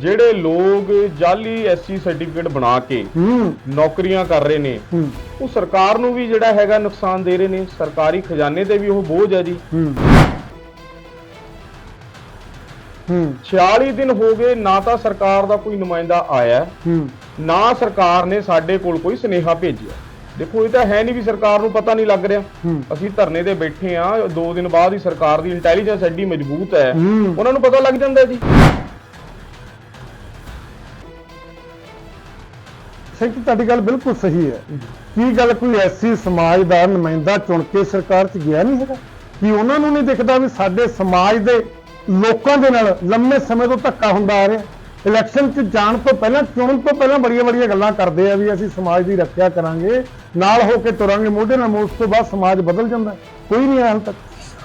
ਜਿਹੜੇ ਲੋਕ ਜਾਲੀ ਐਸਸੀ ਸਰਟੀਫਿਕੇਟ ਬਣਾ ਕੇ ਨੌਕਰੀਆਂ ਕਰ ਰਹੇ ਨੇ ਉਹ ਸਰਕਾਰ ਨੂੰ ਵੀ ਜਿਹੜਾ ਹੈਗਾ ਨੁਕਸਾਨ ਦੇ ਰਹੇ ਨੇ ਸਰਕਾਰੀ ਖਜ਼ਾਨੇ ਤੇ ਵੀ ਉਹ ਬੋਝ ਹੈ ਜੀ। ਹੂੰ। ਹੂੰ। 46 ਦਿਨ ਹੋ ਗਏ ਨਾ ਤਾਂ ਸਰਕਾਰ ਦਾ ਕੋਈ ਨੁਮਾਇੰਦਾ ਆਇਆ। ਹੂੰ। ਨਾ ਸਰਕਾਰ ਨੇ ਸਾਡੇ ਕੋਲ ਕੋਈ ਸੁਨੇਹਾ ਭੇਜਿਆ। ਦੇਖੋ ਇਹ ਤਾਂ ਹੈ ਨਹੀਂ ਵੀ ਸਰਕਾਰ ਨੂੰ ਪਤਾ ਨਹੀਂ ਲੱਗ ਰਿਹਾ। ਅਸੀਂ ਧਰਨੇ ਤੇ ਬੈਠੇ ਆ ਦੋ ਦਿਨ ਬਾਅਦ ਹੀ ਸਰਕਾਰ ਦੀ ਇੰਟੈਲੀਜੈਂਸ ਐਡੀ ਮਜ਼ਬੂਤ ਹੂੰ। ਉਹਨਾਂ ਨੂੰ ਪਤਾ ਲੱਗ ਜਾਂਦਾ ਜੀ। ਸੈਕਟਰੀ ਤੁਹਾਡੀ ਗੱਲ ਬਿਲਕੁਲ ਸਹੀ ਹੈ ਕੀ ਗੱਲ ਕੋਈ ਐਸੀ ਸਮਾਜ ਦਾ ਨੁਮਾਇੰਦਾ ਚੁਣ ਕੇ ਸਰਕਾਰ 'ਚ ਗਿਆ ਨਹੀਂ ਹੈਗਾ ਕੀ ਉਹਨਾਂ ਨੂੰ ਨਹੀਂ ਦਿਖਦਾ ਵੀ ਸਾਡੇ ਸਮਾਜ ਦੇ ਲੋਕਾਂ ਦੇ ਨਾਲ ਲੰਮੇ ਸਮੇਂ ਤੋਂ ਧੱਕਾ ਹੁੰਦਾ ਆ ਰਿਹਾ ਇਲੈਕਸ਼ਨ 'ਚ ਜਾਣ ਤੋਂ ਪਹਿਲਾਂ ਚੁਣਨ ਤੋਂ ਪਹਿਲਾਂ ਬੜੀਆਂ ਬੜੀਆਂ ਗੱਲਾਂ ਕਰਦੇ ਆ ਵੀ ਅਸੀਂ ਸਮਾਜ ਦੀ ਰੱਖਿਆ ਕਰਾਂਗੇ ਨਾਲ ਹੋ ਕੇ ਤੁਰਾਂਗੇ ਮੋਢੇ ਨਾਲ ਮੋਢ ਉਸ ਤੋਂ ਬਾਅਦ ਸਮਾਜ ਬਦਲ ਜਾਂਦਾ ਹੈ। ਕੋਈ ਨਹੀਂ ਆਇਆ ਹਾਲ ਤੱਕ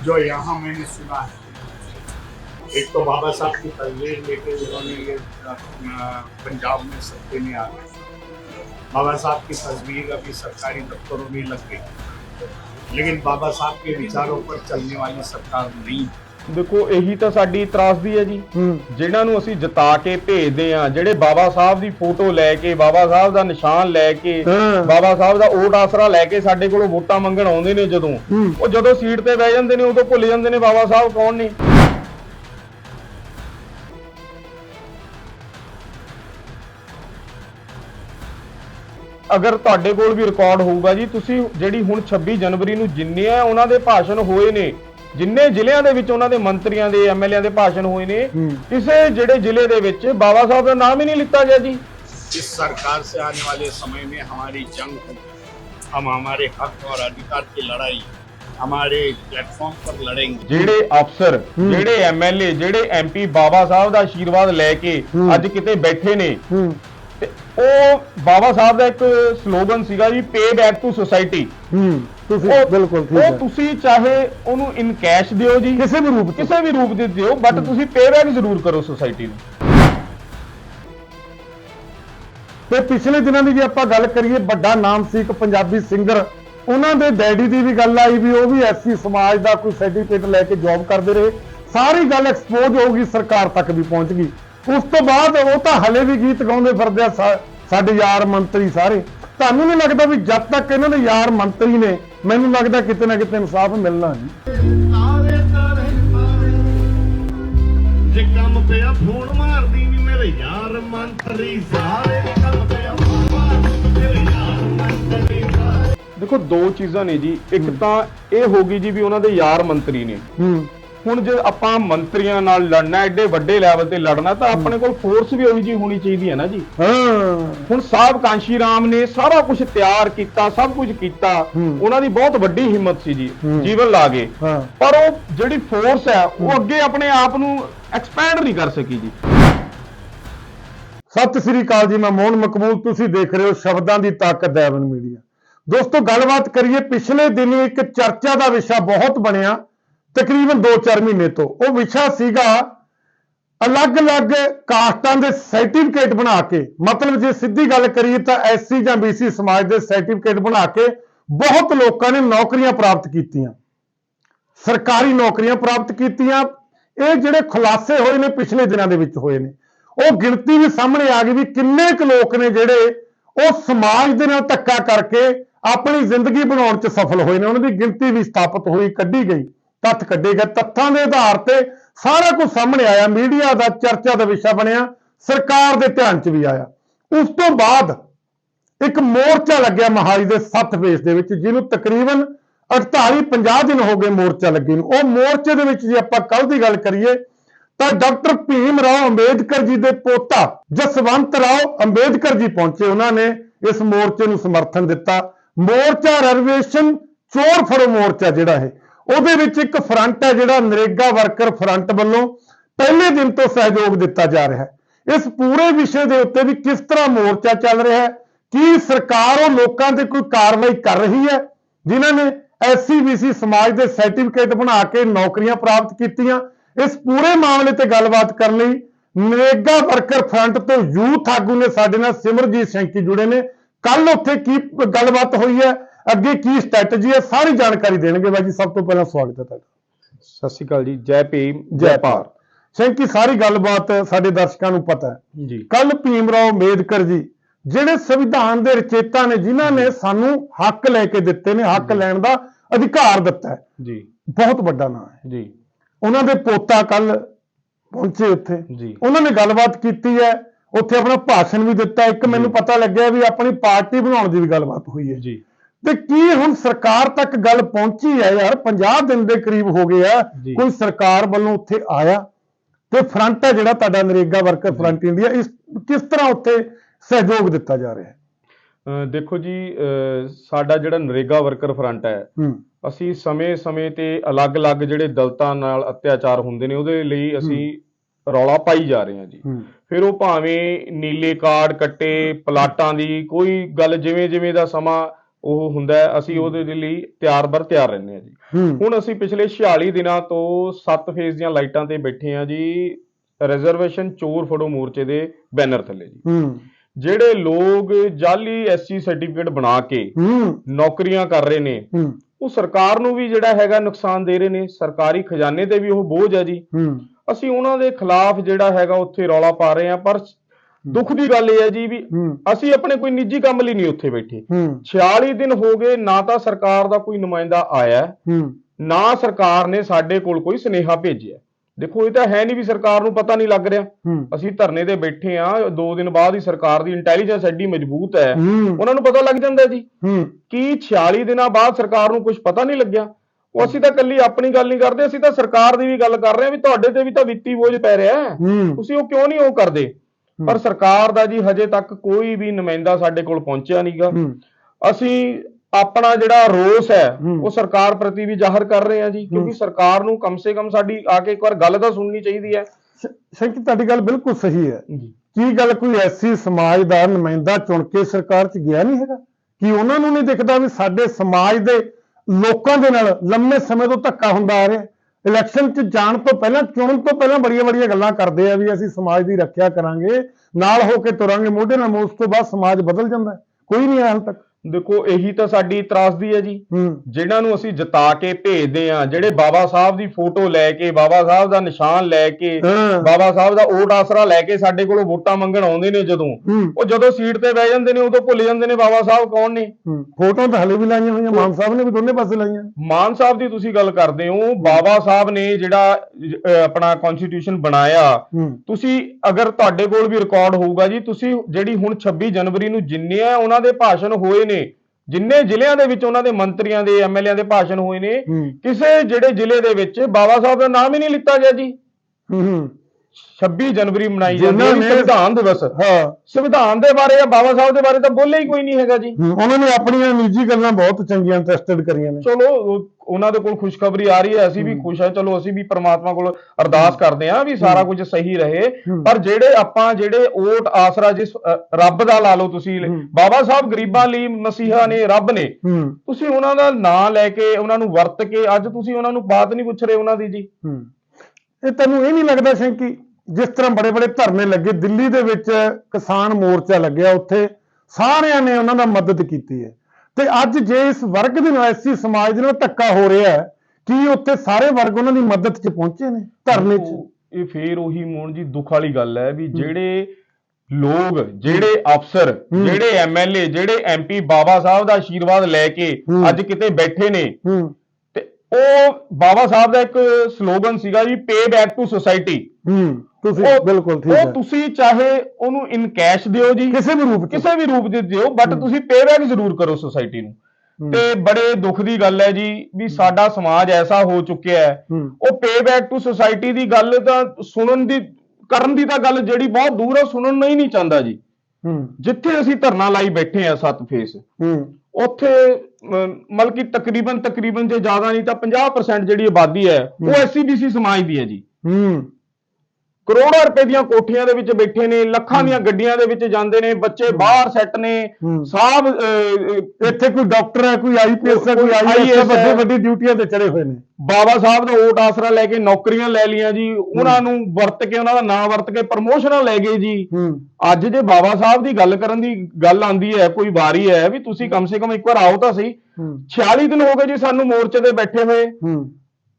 जो यहाँ मैंने सुना है एक तो बाबा साहब की तस्वीर लेके उन्होंने ये अ, पंजाब में सत्ते में आ गए बाबा साहब की तस्वीर अभी सरकारी दफ्तरों में लग गई लेकिन बाबा साहब के विचारों पर चलने वाली सरकार नहीं है ਦੇਖੋ ਇਹੀ ਤਾਂ ਸਾਡੀ ਤਰਾਸਦੀ ਹੈ ਜੀ ਹੂੰ ਜਿਨ੍ਹਾਂ ਨੂੰ ਅਸੀਂ ਜਿਤਾ ਕੇ ਭੇਜਦੇ ਆ ਜਿਹੜੇ ਬਾਬਾ ਸਾਹਿਬ ਦੀ ਫੋਟੋ ਲੈ ਕੇ ਬਾਬਾ ਸਾਹਿਬ ਦਾ ਨਿਸ਼ਾਨ ਲੈ ਕੇ ਹਾਂ। ਬਾਬਾ ਸਾਹਿਬ ਦਾ ਓਟ ਆਸਰਾ ਲੈ ਕੇ ਸਾਡੇ ਕੋਲੋਂ ਵੋਟਾਂ ਮੰਗਣ ਆਉਂਦੇ ਨੇ ਜਦੋਂ ਹੂੰ। ਉਹ ਜਦੋਂ ਸੀਟ ਤੇ ਬਹਿ ਜਾਂਦੇ ਨੇ ਉਦੋਂ ਭੁੱਲ ਜਾਂਦੇ ਨੇ ਬਾਬਾ ਸਾਹਿਬ ਕੌਣ ਨੇ ਅਗਰ ਤੁਹਾਡੇ ਕੋਲ ਵੀ ਰਿਕਾਰਡ ਹੋਊਗਾ ਜੀ ਤੁਸੀਂ ਜਿਹੜੀ ਹੁਣ 26 ਜਨਵਰੀ ਨੂੰ ਜਿੰਨੇ ਆ ਉਹਨਾਂ ਦੇ ਭਾਸ਼ਣ ਹੋਏ ਨੇ ਜਿੰਨੇ ਜ਼ਿਲ੍ਹਿਆਂ ਦੇ ਵਿੱਚ ਉਹਨਾਂ ਦੇ ਮੰਤਰੀਆਂ ਦੇ ਐਮਐਲਏਆਂ ਦੇ ਭਾਸ਼ਣ ਹੋਏ ਨੇ ਹੂੰ। ਕਿਸੇ ਜਿਹੜੇ ਜ਼ਿਲ੍ਹੇ ਦੇ ਵਿੱਚ ਬਾਬਾ ਸਾਹਿਬ ਦਾ ਨਾਮ ਹੀ ਨਹੀਂ ਲਿੱਤਾ ਗਿਆ ਜੀ इस सरकार से आने वाले समय में हमारी जंग होगी हम हमारे हक और अधिकार की लड़ाई हमारे प्लेटफॉर्म पर लड़ेंगे ਜਿਹੜੇ ਅਫਸਰ ਹੂੰ। ਜਿਹੜੇ ਐਮਐਲਏ ਜਿਹੜੇ ਐਮਪੀ ਬਾਬਾ ਸਾਹਿਬ ਦਾ ਆਸ਼ੀਰਵਾਦ ਲੈ ਕੇ ਹੂੰ। ਅੱਜ ਕਿਤੇ ਬੈਠੇ ਨੇ ਹੂੰ ਤੇ ਉਹ ਬਾਬਾ ਸਾਹਿਬ ਦਾ ਇੱਕ ਸਲੋਗਨ ਸੀਗਾ ਜੀ ਪੇ ਬੈਕ ਟੂ ਸੋਸਾਇਟੀ ਹੂੰ ਤੁਸੀਂ ਉਹ ਬਿਲਕੁਲ ਠੀਕ ਉਹ ਹੈ। ਤੁਸੀਂ ਚਾਹੇ ਉਹਨੂੰ ਇਨ ਕੈਸ਼ ਦਿਓ ਜੀ ਕਿਸੇ ਵੀ ਰੂਪ 'ਚ। ਕਿਸੇ ਵੀ ਰੂਪ ਦੇ ਦਿਓ ਬਟ ਤੁਸੀਂ ਪੇ ਬੈਕ ਜ਼ਰੂਰ ਕਰੋ ਸੋਸਾਇਟੀ ਨੂੰ। ਤੇ ਪਿਛਲੇ ਦਿਨਾਂ ਦੀ ਜੇ ਆਪਾਂ ਗੱਲ ਕਰੀਏ ਵੱਡਾ ਨਾਮ ਸੀ ਇੱਕ ਪੰਜਾਬੀ ਸਿੰਗਰ ਉਹਨਾਂ ਦੇ ਡੈਡੀ ਦੀ ਵੀ ਗੱਲ ਆਈ ਵੀ ਉਹ ਵੀ ਐਸੀ ਸਮਾਜ ਦਾ ਕੋਈ ਸਰਟੀਫਿਕੇਟ ਲੈ ਕੇ ਜੌਬ ਕਰਦੇ ਰਹੇ। ਸਾਰੀ ਗੱਲ ਐਕਸਪੋਜ਼ ਹੋ ਗਈ ਸਰਕਾਰ ਤੱਕ ਵੀ ਪਹੁੰਚ ਗਈ। ਉਸ ਤੋਂ ਬਾਅਦ ਉਹ ਤਾਂ ਹਲੇ ਵੀ ਗੀਤ ਗਾਉਂਦੇ ਫਿਰਦੇ ਆ ਸਾਡੇ ਯਾਰ ਮੰਤਰੀ ਸਾਰੇ। ਤੁਹਾਨੂੰ ਨਹੀਂ ਲੱਗਦਾ ਵੀ ਜਦ ਤੱਕ ਇਹਨਾਂ ਦੇ ਯਾਰ ਮੰਤਰੀ ਨੇ ਮੈਨੂੰ ਲੱਗਦਾ ਕਿਤੇ ਨਾ ਕਿਤੇ ਇਨਸਾਫ ਮਿਲਣਾ ਜੇ। ਕੰਮ ਪਿਆ ਫੋਨ ਮਾਰਦੀ ਨੀ ਮੇਰੇ ਯਾਰ ਮੰਤਰੀ ਸਾਰੇ ਕੰਮ ਪਿਆ ਫੋਨ ਮਾਰਦੀ ਮੇਰੇ ਯਾਰ ਮੰਤਰੀ ਸਾਰੇ। ਦੇਖੋ ਦੋ ਚੀਜ਼ਾਂ ਨੇ ਜੀ। ਇੱਕ ਤਾਂ ਇਹ ਹੋ ਗਈ ਜੀ ਵੀ ਉਹਨਾਂ ਦੇ ਯਾਰ ਮੰਤਰੀ ਨੇ। ਹੂੰ। ਹੁਣ ਜੇ ਆਪਾਂ ਮੰਤਰੀਆਂ ਨਾਲ ਲੜਨਾ ਐਡੇ ਵੱਡੇ ਲੈਵਲ ਤੇ ਲੜਨਾ ਤਾਂ ਆਪਣੇ ਕੋਲ ਫੋਰਸ ਵੀ ਉਹੀ ਜੀ ਹੋਣੀ ਚਾਹੀਦੀ ਹੈ ਨਾ ਜੀ। ਹਾਂ। ਹੁਣ ਸਾਹਿਬ ਕਾਂਸ਼ੀ ਰਾਮ ਨੇ ਸਾਰਾ ਕੁਝ ਤਿਆਰ ਕੀਤਾ ਸਭ ਕੁਝ ਕੀਤਾ। ਉਹਨਾਂ ਦੀ ਬਹੁਤ ਵੱਡੀ ਹਿੰਮਤ ਸੀ ਜੀ। ਜੀਵਨ ਲਾ ਗਏ ਪਰ ਉਹ ਜਿਹੜੀ ਫੋਰਸ ਹੈ ਉਹ ਅੱਗੇ ਆਪਣੇ ਆਪ ਨੂੰ ਐਕਸਪੈਂਡ ਨਹੀਂ ਕਰ ਸਕੀ ਜੀ। ਸਤਿ ਸ੍ਰੀ ਅਕਾਲ ਜੀ ਮੈਂ ਮੋਹਨ ਮਕਬੂਲ। ਤੁਸੀਂ ਦੇਖ ਰਹੇ ਹੋ ਸ਼ਬਦਾਂ ਦੀ ਤਾਕਤ ਡੈਵਨ ਮੀਡੀਆ। ਦੋਸਤੋ ਗੱਲਬਾਤ ਕਰੀਏ ਪਿਛਲੇ ਦਿਨੀ ਇੱਕ ਚਰਚਾ ਦਾ ਵਿਸ਼ਾ ਬਹੁਤ ਬਣਿਆ। ਤਕਰੀਬਨ 2-4 ਮਹੀਨੇ ਤੋਂ। ਉਹ ਵਿਸ਼ਾ ਸੀਗਾ ਅਲੱਗ-ਅਲੱਗ ਕਾਸਟਾਂ ਦੇ ਸਰਟੀਫਿਕੇਟ ਬਣਾ ਕੇ। ਮਤਲਬ ਜੇ ਸਿੱਧੀ ਗੱਲ ਕਰੀਏ ਤਾਂ ਐਸਸੀ ਜਾਂ ਬੀਸੀ ਸਮਾਜ ਦੇ ਸਰਟੀਫਿਕੇਟ ਬਣਾ ਕੇ ਬਹੁਤ ਲੋਕਾਂ ਨੇ ਨੌਕਰੀਆਂ ਪ੍ਰਾਪਤ ਕੀਤੀਆਂ। ਸਰਕਾਰੀ ਨੌਕਰੀਆਂ ਪ੍ਰਾਪਤ ਕੀਤੀਆਂ। ਇਹ ਜਿਹੜੇ ਖੁਲਾਸੇ ਹੋਏ ਨੇ ਪਿਛਲੇ ਦਿਨਾਂ ਦੇ ਵਿੱਚ ਹੋਏ ਨੇ। ਉਹ ਗਿਣਤੀ ਵੀ ਸਾਹਮਣੇ ਆ ਗਈ ਵੀ ਕਿੰਨੇ ਕੁ ਲੋਕ ਨੇ ਜਿਹੜੇ ਉਹ ਸਮਾਜ ਦੇ ਨਾਲ ਧੱਕਾ ਕਰਕੇ ਆਪਣੀ ਜ਼ਿੰਦਗੀ ਬਣਾਉਣ 'ਚ ਸਫਲ ਹੋਏ ਨੇ। ਉਹਨਾਂ ਦੀ ਗਿਣਤੀ ਵੀ ਸਥਾਪਿਤ ਹੋਈ, ਕੱਢੀ ਗਈ। ਤੱਥ ਕੱਢੇ ਗਏ ਤੱਥਾਂ ਦੇ ਆਧਾਰ ਤੇ ਸਾਰਾ ਕੁਝ ਸਾਹਮਣੇ ਆਇਆ, ਮੀਡੀਆ ਦਾ ਚਰਚਾ ਦਾ ਵਿਸ਼ਾ ਬਣਿਆ, ਸਰਕਾਰ ਦੇ ਧਿਆਨ 'ਚ ਵੀ ਆਇਆ। ਉਸ ਤੋਂ ਬਾਅਦ ਇੱਕ ਮੋਰਚਾ ਲੱਗਿਆ ਮਹਾਲੀ ਦੇ 7 ਫੇਸ ਦੇ ਵਿੱਚ, ਜਿਹਨੂੰ ਤਕਰੀਬਨ 48 50 ਦਿਨ ਹੋ ਗਏ ਮੋਰਚਾ ਲੱਗੇ ਨੂੰ। ਉਹ ਮੋਰਚੇ ਦੇ ਵਿੱਚ ਜੇ ਆਪਾਂ ਕੱਲ ਦੀ ਗੱਲ ਕਰੀਏ, ਤਾਂ ਡਾਕਟਰ ਭੀਮ ਰਾਓ ਅੰਬੇਦਕਰ ਜੀ ਦੇ ਪੋਤਾ ਜਸਵੰਤ ਰਾਓ ਅੰਬੇਦਕਰ ਜੀ ਪਹੁੰਚੇ ਉਹਨਾਂ ਨੇ, ਇਸ ਮੋਰਚੇ ਨੂੰ ਸਮਰਥਨ ਦਿੱਤਾ। ਮੋਰਚਾ ਰਿਜ਼ਰਵੇਸ਼ਨ ਚੋਰ ਫੜੋ ਮੋਰਚਾ ਜਿਹੜਾ ਹੈ ਉਹਦੇ ਵਿੱਚ ਇੱਕ ਫਰੰਟ ਹੈ ਜਿਹੜਾ ਨਰੇਗਾ ਵਰਕਰ ਫਰੰਟ ਵੱਲੋਂ ਪਹਿਲੇ ਦਿਨ ਤੋਂ ਸਹਿਯੋਗ ਦਿੱਤਾ ਜਾ ਰਿਹਾ ਹੈ। ਇਸ ਪੂਰੇ ਵਿਸ਼ੇ ਦੇ ਉੱਤੇ ਵੀ ਕਿਸ ਤਰ੍ਹਾਂ ਮੋਰਚਾ ਚੱਲ ਰਿਹਾ ਹੈ? ਕੀ ਸਰਕਾਰ ਉਹ ਲੋਕਾਂ ਤੇ ਕੋਈ ਕਾਰਵਾਈ ਕਰ ਰਹੀ ਹੈ? ਜਿਨ੍ਹਾਂ ਨੇ ਐਸਸੀ ਬੀਸੀ ਸਮਾਜ ਦੇ ਸਰਟੀਫਿਕੇਟ ਬਣਾ ਕੇ ਨੌਕਰੀਆਂ ਪ੍ਰਾਪਤ ਕੀਤੀਆਂ। ਇਸ ਪੂਰੇ ਮਾਮਲੇ ਤੇ ਗੱਲਬਾਤ ਕਰਨ ਲਈ ਨਰੇਗਾ ਵਰਕਰ ਫਰੰਟ ਤੋਂ ਯੂਥ ਆਗੂ ਨੇ ਸਾਡੇ ਨਾਲ ਸਿਮਰਜੀਤ ਸੈਂਕੀ ਜੁੜੇ ਨੇ। ਕੱਲ ਉੱਥੇ ਕੀ ਗੱਲਬਾਤ ਹੋਈ ਹੈ? ਅੱਗੇ ਕੀ ਸਟ੍ਰੈਟਜੀ ਹੈ ਸਾਰੀ ਜਾਣਕਾਰੀ ਦੇਣਗੇ ਬਾਈ ਜੀ। ਸਭ ਤੋਂ ਪਹਿਲਾਂ ਸਵਾਗਤ ਹੈ ਤੁਹਾਡਾ। ਸਤਿ ਸ਼੍ਰੀ ਅਕਾਲ ਜੀ। ਜੈ ਭੀਮ ਜੈ ਭਾਰਤ। ਸ਼ੈਂਕੀ ਸਾਰੀ ਗੱਲਬਾਤ ਸਾਡੇ ਦਰਸ਼ਕਾਂ ਨੂੰ ਪਤਾ ਹੈ। ਜੀ। ਕੱਲ ਭੀਮਰਾਓ ਅੰਬੇਦਕਰ ਜੀ ਜਿਹੜੇ ਸੰਵਿਧਾਨ ਦੇ ਰਚੇਤਾ ਨੇ ਜਿਨ੍ਹਾਂ ਨੇ ਸਾਨੂੰ ਹੱਕ ਲੈ ਕੇ ਦਿੱਤੇ ਨੇ ਹੱਕ ਲੈਣ ਦਾ ਅਧਿਕਾਰ ਦਿੱਤਾ ਹੈ। ਜੀ। ਬਹੁਤ ਵੱਡਾ ਨਾਮ ਹੈ। ਜੀ। ਉਹਨਾਂ ਦੇ ਪੋਤਾ ਕੱਲ ਪਹੁੰਚੇ ਉੱਥੇ। ਜੀ। ਉਹਨਾਂ ਨੇ ਗੱਲਬਾਤ ਕੀਤੀ ਹੈ। ਉੱਥੇ ਆਪਣਾ ਭਾਸ਼ਣ ਵੀ ਦਿੱਤਾ। ਇੱਕ ਮੈਨੂੰ ਪਤਾ ਲੱਗਿਆ ਵੀ ਆਪਣੀ ਪਾਰਟੀ ਬਣਾਉਣ ਦੀ ਵੀ ਗੱਲਬਾਤ ਹੋਈ ਹੈ। ਜੀ। ਤੇ ਕੀ ਹੁਣ ਸਰਕਾਰ ਤੱਕ ਗੱਲ ਪਹੁੰਚੀ ਹੈ ਯਾਰ? 50 ਦਿਨ ਦੇ ਕਰੀਬ ਹੋ ਗਏ ਆ। ਕੋਈ ਸਰਕਾਰ ਵੱਲੋਂ ਉੱਥੇ ਆਇਆ? ਤੇ ਫਰੰਟ ਹੈ ਜਿਹੜਾ ਤੁਹਾਡਾ ਨਰੇਗਾ ਵਰਕਰ ਫਰੰਟ ਇੰਡੀਆ ਇਸ ਕਿਸ ਤਰ੍ਹਾਂ ਉੱਥੇ ਸਹਿਯੋਗ ਦਿੱਤਾ ਜਾ ਰਿਹਾ ਹੈ? ਦੇਖੋ ਜੀ ਸਾਡਾ ਜਿਹੜਾ ਨਰੇਗਾ ਵਰਕਰ ਫਰੰਟ ਹੈ ਅਸੀਂ ਸਮੇਂ-ਸਮੇਂ ਤੇ ਅਲੱਗ-ਅਲੱਗ ਜਿਹੜੇ ਦਲਤਾਂ ਨਾਲ ਅਤਿਆਚਾਰ ਹੁੰਦੇ ਨੇ ਉਹਦੇ ਲਈ ਅਸੀਂ ਰੌਲਾ ਪਾਈ ਜਾ ਰਹੇ ਹਾਂ ਜੀ। ਫਿਰ ਉਹ ਭਾਵੇਂ ਨੀਲੇ ਕਾਰਡ ਕੱਟੇ ਪਲਾਟਾਂ ਦੀ ਕੋਈ ਗੱਲ ਜਿਵੇਂ ਜਿਵੇਂ ਦਾ ਸਮਾਂ ਉਹ ਹੁੰਦਾ ਅਸੀਂ ਉਹਦੇ ਲਈ ਤਿਆਰ ਬਰ ਤਿਆਰ ਰਹਿੰਦੇ ਹਾਂ ਜੀ। ਹੁਣ ਅਸੀਂ ਪਿਛਲੇ 46 ਦਿਨਾਂ ਤੋਂ 7 ਫੇਜ਼ ਦੀਆਂ ਲਾਈਟਾਂ ਤੇ ਬੈਠੇ ਹਾਂ ਜੀ ਰਿਜ਼ਰਵੇਸ਼ਨ ਚੋਰ ਫੜੋ ਮੋਰਚੇ ਦੇ ਬੈਨਰ ਥੱਲੇ ਜੀ। ਜਿਹੜੇ ਲੋਕ ਜਾਲੀ ਐਸਸੀ ਸਰਟੀਫਿਕੇਟ ਬਣਾ ਕੇ ਨੌਕਰੀਆਂ ਕਰ ਰਹੇ ਨੇ ਉਹ ਸਰਕਾਰ ਨੂੰ ਵੀ ਜਿਹੜਾ ਹੈਗਾ ਨੁਕਸਾਨ ਦੇ ਰਹੇ ਨੇ ਸਰਕਾਰੀ ਖਜ਼ਾਨੇ ਤੇ ਵੀ ਉਹ ਬੋਝ ਹੈ ਜੀ। ਅਸੀਂ ਉਹਨਾਂ ਦੇ ਖਿਲਾਫ ਜਿਹੜਾ ਹੈਗਾ ਉੱਥੇ ਰੌਲਾ ਪਾ ਰਹੇ ਹਾਂ ਪਰ ਦੁੱਖ ਦੀ ਗੱਲ ਇਹ ਹੈ ਜੀ ਵੀ ਅਸੀਂ ਆਪਣੇ ਕੋਈ ਨਿੱਜੀ ਕੰਮ ਲਈ ਨਹੀਂ ਉੱਥੇ ਬੈਠੇ। ਹੂੰ। 46 ਦਿਨ ਹੋ ਗਏ ਨਾ ਤਾਂ ਸਰਕਾਰ ਦਾ ਕੋਈ ਨੁਮਾਇੰਦਾ ਆਇਆ ਨਾ ਸਰਕਾਰ ਨੇ ਸਾਡੇ ਕੋਲ ਕੋਈ ਸੁਨੇਹਾ ਭੇਜਿਆ। ਦੇਖੋ ਇਹ ਤਾਂ ਹੈ ਨਹੀਂ ਵੀ ਸਰਕਾਰ ਨੂੰ ਪਤਾ ਨਹੀਂ ਲੱਗ ਰਿਹਾ। ਅਸੀਂ ਧਰਨੇ ਤੇ ਬੈਠੇ ਆ ਦੋ ਦਿਨ ਬਾਅਦ ਹੀ ਸਰਕਾਰ ਦੀ ਇੰਟੈਲੀਜੈਂਸ ਐਡੀ ਮਜ਼ਬੂਤ ਹੈ ਉਹਨਾਂ ਨੂੰ ਪਤਾ ਲੱਗ ਜਾਂਦਾ ਜੀ। ਕੀ 46 ਦਿਨਾਂ ਬਾਅਦ ਸਰਕਾਰ ਨੂੰ ਕੁਝ ਪਤਾ ਨਹੀਂ ਲੱਗਿਆ? ਉਹ ਅਸੀਂ ਤਾਂ ਕੱਲੀ ਆਪਣੀ ਗੱਲ ਨਹੀਂ ਕਰਦੇ ਅਸੀਂ ਤਾਂ ਸਰਕਾਰ ਦੀ ਵੀ ਗੱਲ ਕਰ ਰਹੇ ਹਾਂ ਵੀ ਤੁਹਾਡੇ ਤੇ ਵੀ ਤਾਂ ਵਿੱਤੀ ਬੋਝ ਪੈ ਰਿਹਾ ਤੁਸੀਂ ਉਹ ਕਿਉਂ ਨਹੀਂ ਉਹ ਕਰਦੇ? ਪਰ ਸਰਕਾਰ ਦਾ ਜੀ ਹਜੇ ਤੱਕ ਕੋਈ ਵੀ ਨੁਮਾਇੰਦਾ ਸਾਡੇ ਕੋਲ ਪਹੁੰਚਿਆ ਨਹੀਂਗਾ ਅਸੀਂ ਆਪਣਾ ਜਿਹੜਾ ਰੋਸ ਹੈ। ਉਹ ਸਰਕਾਰ ਪ੍ਰਤੀ ਵੀ ਜ਼ਾਹਰ ਕਰ ਰਹੇ ਹਾਂ ਜੀ ਕਿਉਂਕਿ ਸਰਕਾਰ ਨੂੰ ਕਮ ਸੇ ਕਮ ਸਾਡੀ ਆ ਕੇ ਇੱਕ ਵਾਰ ਗੱਲ ਤਾਂ ਸੁਣਨੀ ਚਾਹੀਦੀ ਹੈ। ਸ਼ੰਕੀ ਤੁਹਾਡੀ ਗੱਲ ਬਿਲਕੁਲ ਸਹੀ ਹੈ। ਕੀ ਗੱਲ ਕੋਈ ਐਸੀ ਸਮਾਜ ਦਾ ਨੁਮਾਇੰਦਾ ਚੁਣ ਕੇ ਸਰਕਾਰ 'ਚ ਗਿਆ ਨਹੀਂ ਹੈਗਾ? ਕੀ ਉਹਨਾਂ ਨੂੰ ਨਹੀਂ ਦਿਖਦਾ ਵੀ ਸਾਡੇ ਸਮਾਜ ਦੇ ਲੋਕਾਂ ਦੇ ਨਾਲ ਲੰਮੇ ਸਮੇਂ ਤੋਂ ਧੱਕਾ ਹੁੰਦਾ ਆ ਰਿਹਾ? ਇਲੈਕਸ਼ਨ 'ਚ ਜਾਣ ਤੋਂ ਪਹਿਲਾਂ, ਚੁਣਨ ਤੋਂ ਪਹਿਲਾਂ ਬੜੀਆਂ ਬੜੀਆਂ ਗੱਲਾਂ ਕਰਦੇ ਆ ਵੀ ਅਸੀਂ ਸਮਾਜ ਦੀ ਰੱਖਿਆ ਕਰਾਂਗੇ, ਨਾਲ ਹੋ ਕੇ ਤੁਰਾਂਗੇ, ਮੋਢੇ ਨਾਲ ਮੋਢ ਉਸ ਤੋਂ ਬਾਅਦ ਸਮਾਜ ਬਦਲ ਜਾਂਦਾ ਕੋਈ ਨਹੀਂ ਆਇਆ ਹਾਲ ਤੱਕ। ਦੇਖੋ ਇਹੀ ਤਾਂ ਸਾਡੀ ਤਰਾਸਦੀ ਹੈ ਜੀ। ਜਿਨ੍ਹਾਂ ਨੂੰ ਅਸੀਂ ਜਿਤਾ ਕੇ ਭੇਜਦੇ ਆ ਜਿਹੜੇ ਬਾਬਾ ਸਾਹਿਬ ਦੀ ਫੋਟੋ ਲੈ ਕੇ ਬਾਬਾ ਸਾਹਿਬ ਦਾ ਨਿਸ਼ਾਨ ਲੈ ਕੇ। ਬਾਬਾ ਸਾਹਿਬ ਦਾ ਓਟ ਆਸਰਾ ਲੈ ਕੇ ਸਾਡੇ ਕੋਲੋਂ ਵੋਟਾਂ ਮੰਗਣ ਆਉਂਦੇ ਨੇ ਜਦੋਂ। ਉਹ ਜਦੋਂ ਸੀਟ ਤੇ ਬਹਿ ਜਾਂਦੇ ਨੇ ਉਦੋਂ ਭੁੱਲ ਜਾਂਦੇ ਨੇ ਬਾਬਾ ਸਾਹਿਬ ਕੌਣ ਨੇ। ਹੂੰ। ਫੋਟੋ ਤਾਂ ਹਲੇ ਵੀ ਲਾਈਆਂ ਹੋਈਆਂ ਮਾਨ ਸਾਹਿਬ ਨੇ ਵੀ ਦੋਨੇ ਪਾਸੇ ਲਾਈਆਂ। ਮਾਨ ਸਾਹਿਬ ਦੀ ਤੁਸੀਂ ਗੱਲ ਕਰਦੇ ਹੋ ਬਾਬਾ ਸਾਹਿਬ ਨੇ ਜਿਹੜਾ ਆਪਣਾ ਕਨਸਟੀਟਿਊਸ਼ਨ ਬਣਾਇਆ। ਤੁਸੀਂ ਅਗਰ ਤੁਹਾਡੇ ਕੋਲ ਵੀ ਰਿਕਾਰਡ ਹੋਊਗਾ ਜੀ ਤੁਸੀਂ ਜਿਹੜੀ ਹੁਣ 26 ਜਨਵਰੀ ਨੂੰ ਜਿੰਨੇ ਆ ਉਹਨਾਂ ਦੇ ਭਾਸ਼ਣ ਹੋਏ ਨੇ। ਜਿੰਨੇ ਜ਼ਿਲ੍ਹਿਆਂ ਦੇ ਵਿੱਚ ਉਹਨਾਂ ਦੇ ਮੰਤਰੀਆਂ ਦੇ ਐਮਐਲਏਆਂ ਦੇ ਭਾਸ਼ਣ ਹੋਏ ਨੇ ਕਿਸੇ ਜਿਹੜੇ ਜ਼ਿਲ੍ਹੇ ਦੇ ਵਿੱਚ ਬਾਬਾ ਸਾਹਿਬ ਦਾ ਨਾਮ ਹੀ ਨਹੀਂ ਲਿੱਤਾ ਗਿਆ ਜੀ। ਹੂੰ ਹੂੰ। 26 ਜਨਵਰੀ ਮਨਾਈ ਜਾਂਦੀ ਹੈ ਜਿਨ੍ਹਾਂ ਜੀ, ਨੇ- ਸੰਵਿਧਾਨ ਦਿਵਸ। ਹਾਂ। ਸੰਵਿਧਾਨ ਦੇ ਬਾਰੇ ਜਾਂ ਬਾਬਾ ਸਾਹਿਬ ਦੇ ਬਾਰੇ ਤਾਂ ਬੋਲਿਆ ਹੀ ਕੋਈ ਨਹੀਂ ਹੈਗਾ ਜੀ। ਉਹਨਾਂ ਨੇ ਆਪਣੀਆਂ ਨਿੱਜੀ ਗੱਲਾਂ ਬਹੁਤ ਚੰਗੀਆਂ ਇੰਟਰਸਟਡ ਕਰੀਆਂ ਨੇ। ਚਲੋ ਉਹ- ਉਹਨਾਂ ਦੇ ਕੋਲ ਖੁਸ਼ਖਬਰੀ ਆ ਰਹੀ ਹੈ ਅਸੀਂ ਵੀ ਖੁਸ਼ ਹਾਂ। ਚਲੋ ਅਸੀਂ ਵੀ ਪ੍ਰਮਾਤਮਾ ਕੋਲ ਅਰਦਾਸ ਕਰਦੇ ਹਾਂ ਵੀ ਸਾਰਾ ਕੁਝ ਸਹੀ ਰਹੇ। ਪਰ ਜਿਹੜੇ ਆਪਾਂ ਜਿਹੜੇ ਓਟ ਆਸਰਾ ਜਿਸ ਅ, ਰੱਬ ਦਾ ਲਾ ਲਓ ਤੁਸੀਂ। ਬਾਬਾ ਸਾਹਿਬ ਗਰੀਬਾਂ ਲਈ ਮਸੀਹਾ ਨੇ ਰੱਬ ਨੇ। ਹੂੰ। ਤੁਸੀਂ ਉਹਨਾਂ ਦਾ ਨਾਂ ਲੈ ਕੇ ਉਹਨਾਂ ਨੂੰ ਵਰਤ ਕੇ ਅੱਜ ਤੁਸੀਂ ਉਹਨਾਂ ਨੂੰ ਬਾਤ ਨਹੀਂ ਪੁੱਛ ਰਹੇ ਉਹਨਾਂ ਦੀ ਜੀ। ਹੂੰ। ਇਹ ਤੈਨੂੰ ਇਹ ਨਹੀਂ ਲੱਗਦਾ ਸ਼ੰਕੀ ਜਿਸ ਤਰ੍ਹਾਂ ਬੜੇ ਬੜੇ ਧਰਨੇ ਲੱਗੇ ਦਿੱਲੀ ਦੇ ਵਿੱਚ ਕਿਸਾਨ ਮੋਰਚਾ ਲੱਗਿਆ ਉੱਥੇ ਸਾਰਿਆਂ ਨੇ ਉਹਨਾਂ ਦਾ ਮਦਦ ਕੀਤੀ ਹੈ। ਤੇ ਅੱਜ ਜੇ ਇਸ ਵਰਗ ਦੇ ਨਾਲ ਐਸੀ ਸਮਾਜ ਦੇ ਨਾਲ ਧੱਕਾ ਹੋ ਰਿਹਾ ਹੈ ਕੀ ਉੱਥੇ ਸਾਰੇ ਵਰਗ ਉਹਨਾਂ ਦੀ ਮਦਦ 'ਚ ਪਹੁੰਚੇ ਨੇ ਧਰਨੇ 'ਚ? ਇਹ ਫੇਰ ਉਹੀ ਮੋਹਨ ਜੀ ਦੁੱਖ ਵਾਲੀ ਗੱਲ ਹੈ ਵੀ ਜਿਹੜੇ ਲੋਕ ਜਿਹੜੇ ਅਫਸਰ। ਜਿਹੜੇ ਐਮਐਲਏ ਜਿਹੜੇ ਐਮਪੀ ਬਾਬਾ ਸਾਹਿਬ ਦਾ ਆਸ਼ੀਰਵਾਦ ਲੈ ਕੇ। ਅੱਜ ਕਿਤੇ ਬੈਠੇ ਨੇ ਉਹ ਬਾਬਾ ਸਾਹਿਬ ਦਾ ਇੱਕ ਸਲੋਗਨ ਸੀਗਾ ਜੀ ਪੇ ਬੈਕ ਟੂ ਸੋਸਾਇਟੀ ਹੂੰ ਤੁਸੀਂ ਉਹ ਬਿਲਕੁਲ ਠੀਕ ਉਹ ਹੈ। ਤੁਸੀਂ ਚਾਹੇ ਉਹਨੂੰ ਇਨ ਕੈਸ਼ ਦਿਓ ਜੀ ਕਿਸੇ ਵੀ ਰੂਪ ਕਿਸੇ ਵੀ ਰੂਪ ਦੇ ਦਿਓ ਬਟ ਤੁਸੀਂ ਪੇ ਬੈਕ ਜ਼ਰੂਰ ਕਰੋ ਸੋਸਾਇਟੀ ਨੂੰ। ਹੂੰ। ਤੇ ਬੜੇ ਦੁੱਖ ਦੀ ਗੱਲ ਹੈ ਜੀ ਵੀ ਸਾਡਾ ਸਮਾਜ ਐਸਾ ਹੋ ਚੁੱਕਿਆ ਹੈ। ਹੂੰ। ਉਹ ਪੇ ਬੈਕ ਟੂ ਸੋਸਾਇਟੀ ਦੀ ਗੱਲ ਤਾਂ ਸੁਣਨ ਦੀ ਕਰਨ ਦੀ ਤਾਂ ਗੱਲ ਜਿਹੜੀ ਬਹੁਤ ਦੂਰ ਹੈ ਸੁਣਨ ਨਹੀਂ ਨਹੀਂ ਚਾਹੁੰਦਾ ਜੀ। ਹੂੰ। ਜਿੱਥੇ ਅਸੀਂ ਧਰਨਾ ਲਾਈ ਬੈਠੇ ਆ ਸੱਤ ਫੇਸ ਹੂੰ। ਉੱਥੇ ਮਤਲਬ ਕਿ ਤਕਰੀਬਨ ਤਕਰੀਬਨ ਜੇ ਜ਼ਿਆਦਾ ਨਹੀਂ ਤਾਂ 50% ਜਿਹੜੀ ਆਬਾਦੀ ਹੈ ਉਹ ਐਸਸੀਬੀਸੀ ਸਮਾਜ ਦੀ ਹੈ ਜੀ। ਹੂੰ। ਕਰੋੜਾਂ ਰੁਪਏ ਦੀਆਂ ਕੋਠੀਆਂ ਦੇ ਵਿੱਚ ਬੈਠੇ ਨੇ ਲੱਖਾਂ ਦੀਆਂ ਗੱਡੀਆਂ ਦੇ ਵਿੱਚ ਜਾਂਦੇ ਨੇ ਬੱਚੇ ਬਾਹਰ ਸੈੱਟ ਨੇ। ਸਾਹਬ ਇੱਥੇ ਕੋਈ ਡਾਕਟਰ ਹੈ ਕੋਈ ਆਈਪੀਐਸ ਹੈ ਕੋਈ ਆਈਐਸ। ਵੱਡੇ ਵੱਡੀ ਡਿਊਟੀਆਂ ਤੇ ਚੜੇ ਹੋਏ ਨੇ। ਬਾਬਾ ਸਾਹਿਬ ਦਾ ਓਟ ਆਸਰਾ ਲੈ ਕੇ ਨੌਕਰੀਆਂ ਲੈ ਲੀਆਂ ਜੀ। ਉਹਨਾਂ ਨੂੰ ਵਰਤ ਕੇ ਉਹਨਾਂ ਦਾ ਨਾਂ ਵਰਤ ਕੇ ਪ੍ਰਮੋਸ਼ਨਾਂ ਲੈ ਗਏ ਜੀ। ਅੱਜ ਜੇ ਬਾਬਾ ਸਾਹਿਬ ਦੀ ਗੱਲ ਕਰਨ ਦੀ ਗੱਲ ਆਂਦੀ ਹੈ ਕੋਈ ਵਾਰੀ ਹੈ ਵੀ ਤੁਸੀਂ ਕਮ ਸੇ ਕਮ ਇੱਕ ਵਾਰ ਆਓ ਤਾਂ ਸਹੀ। ਹੂੰ। 46 ਦਿਨ ਹੋ ਗਏ ਜੀ ਸਾਨੂੰ ਮੋਰਚੇ ਤੇ ਬੈਠੇ ਹੋਏ।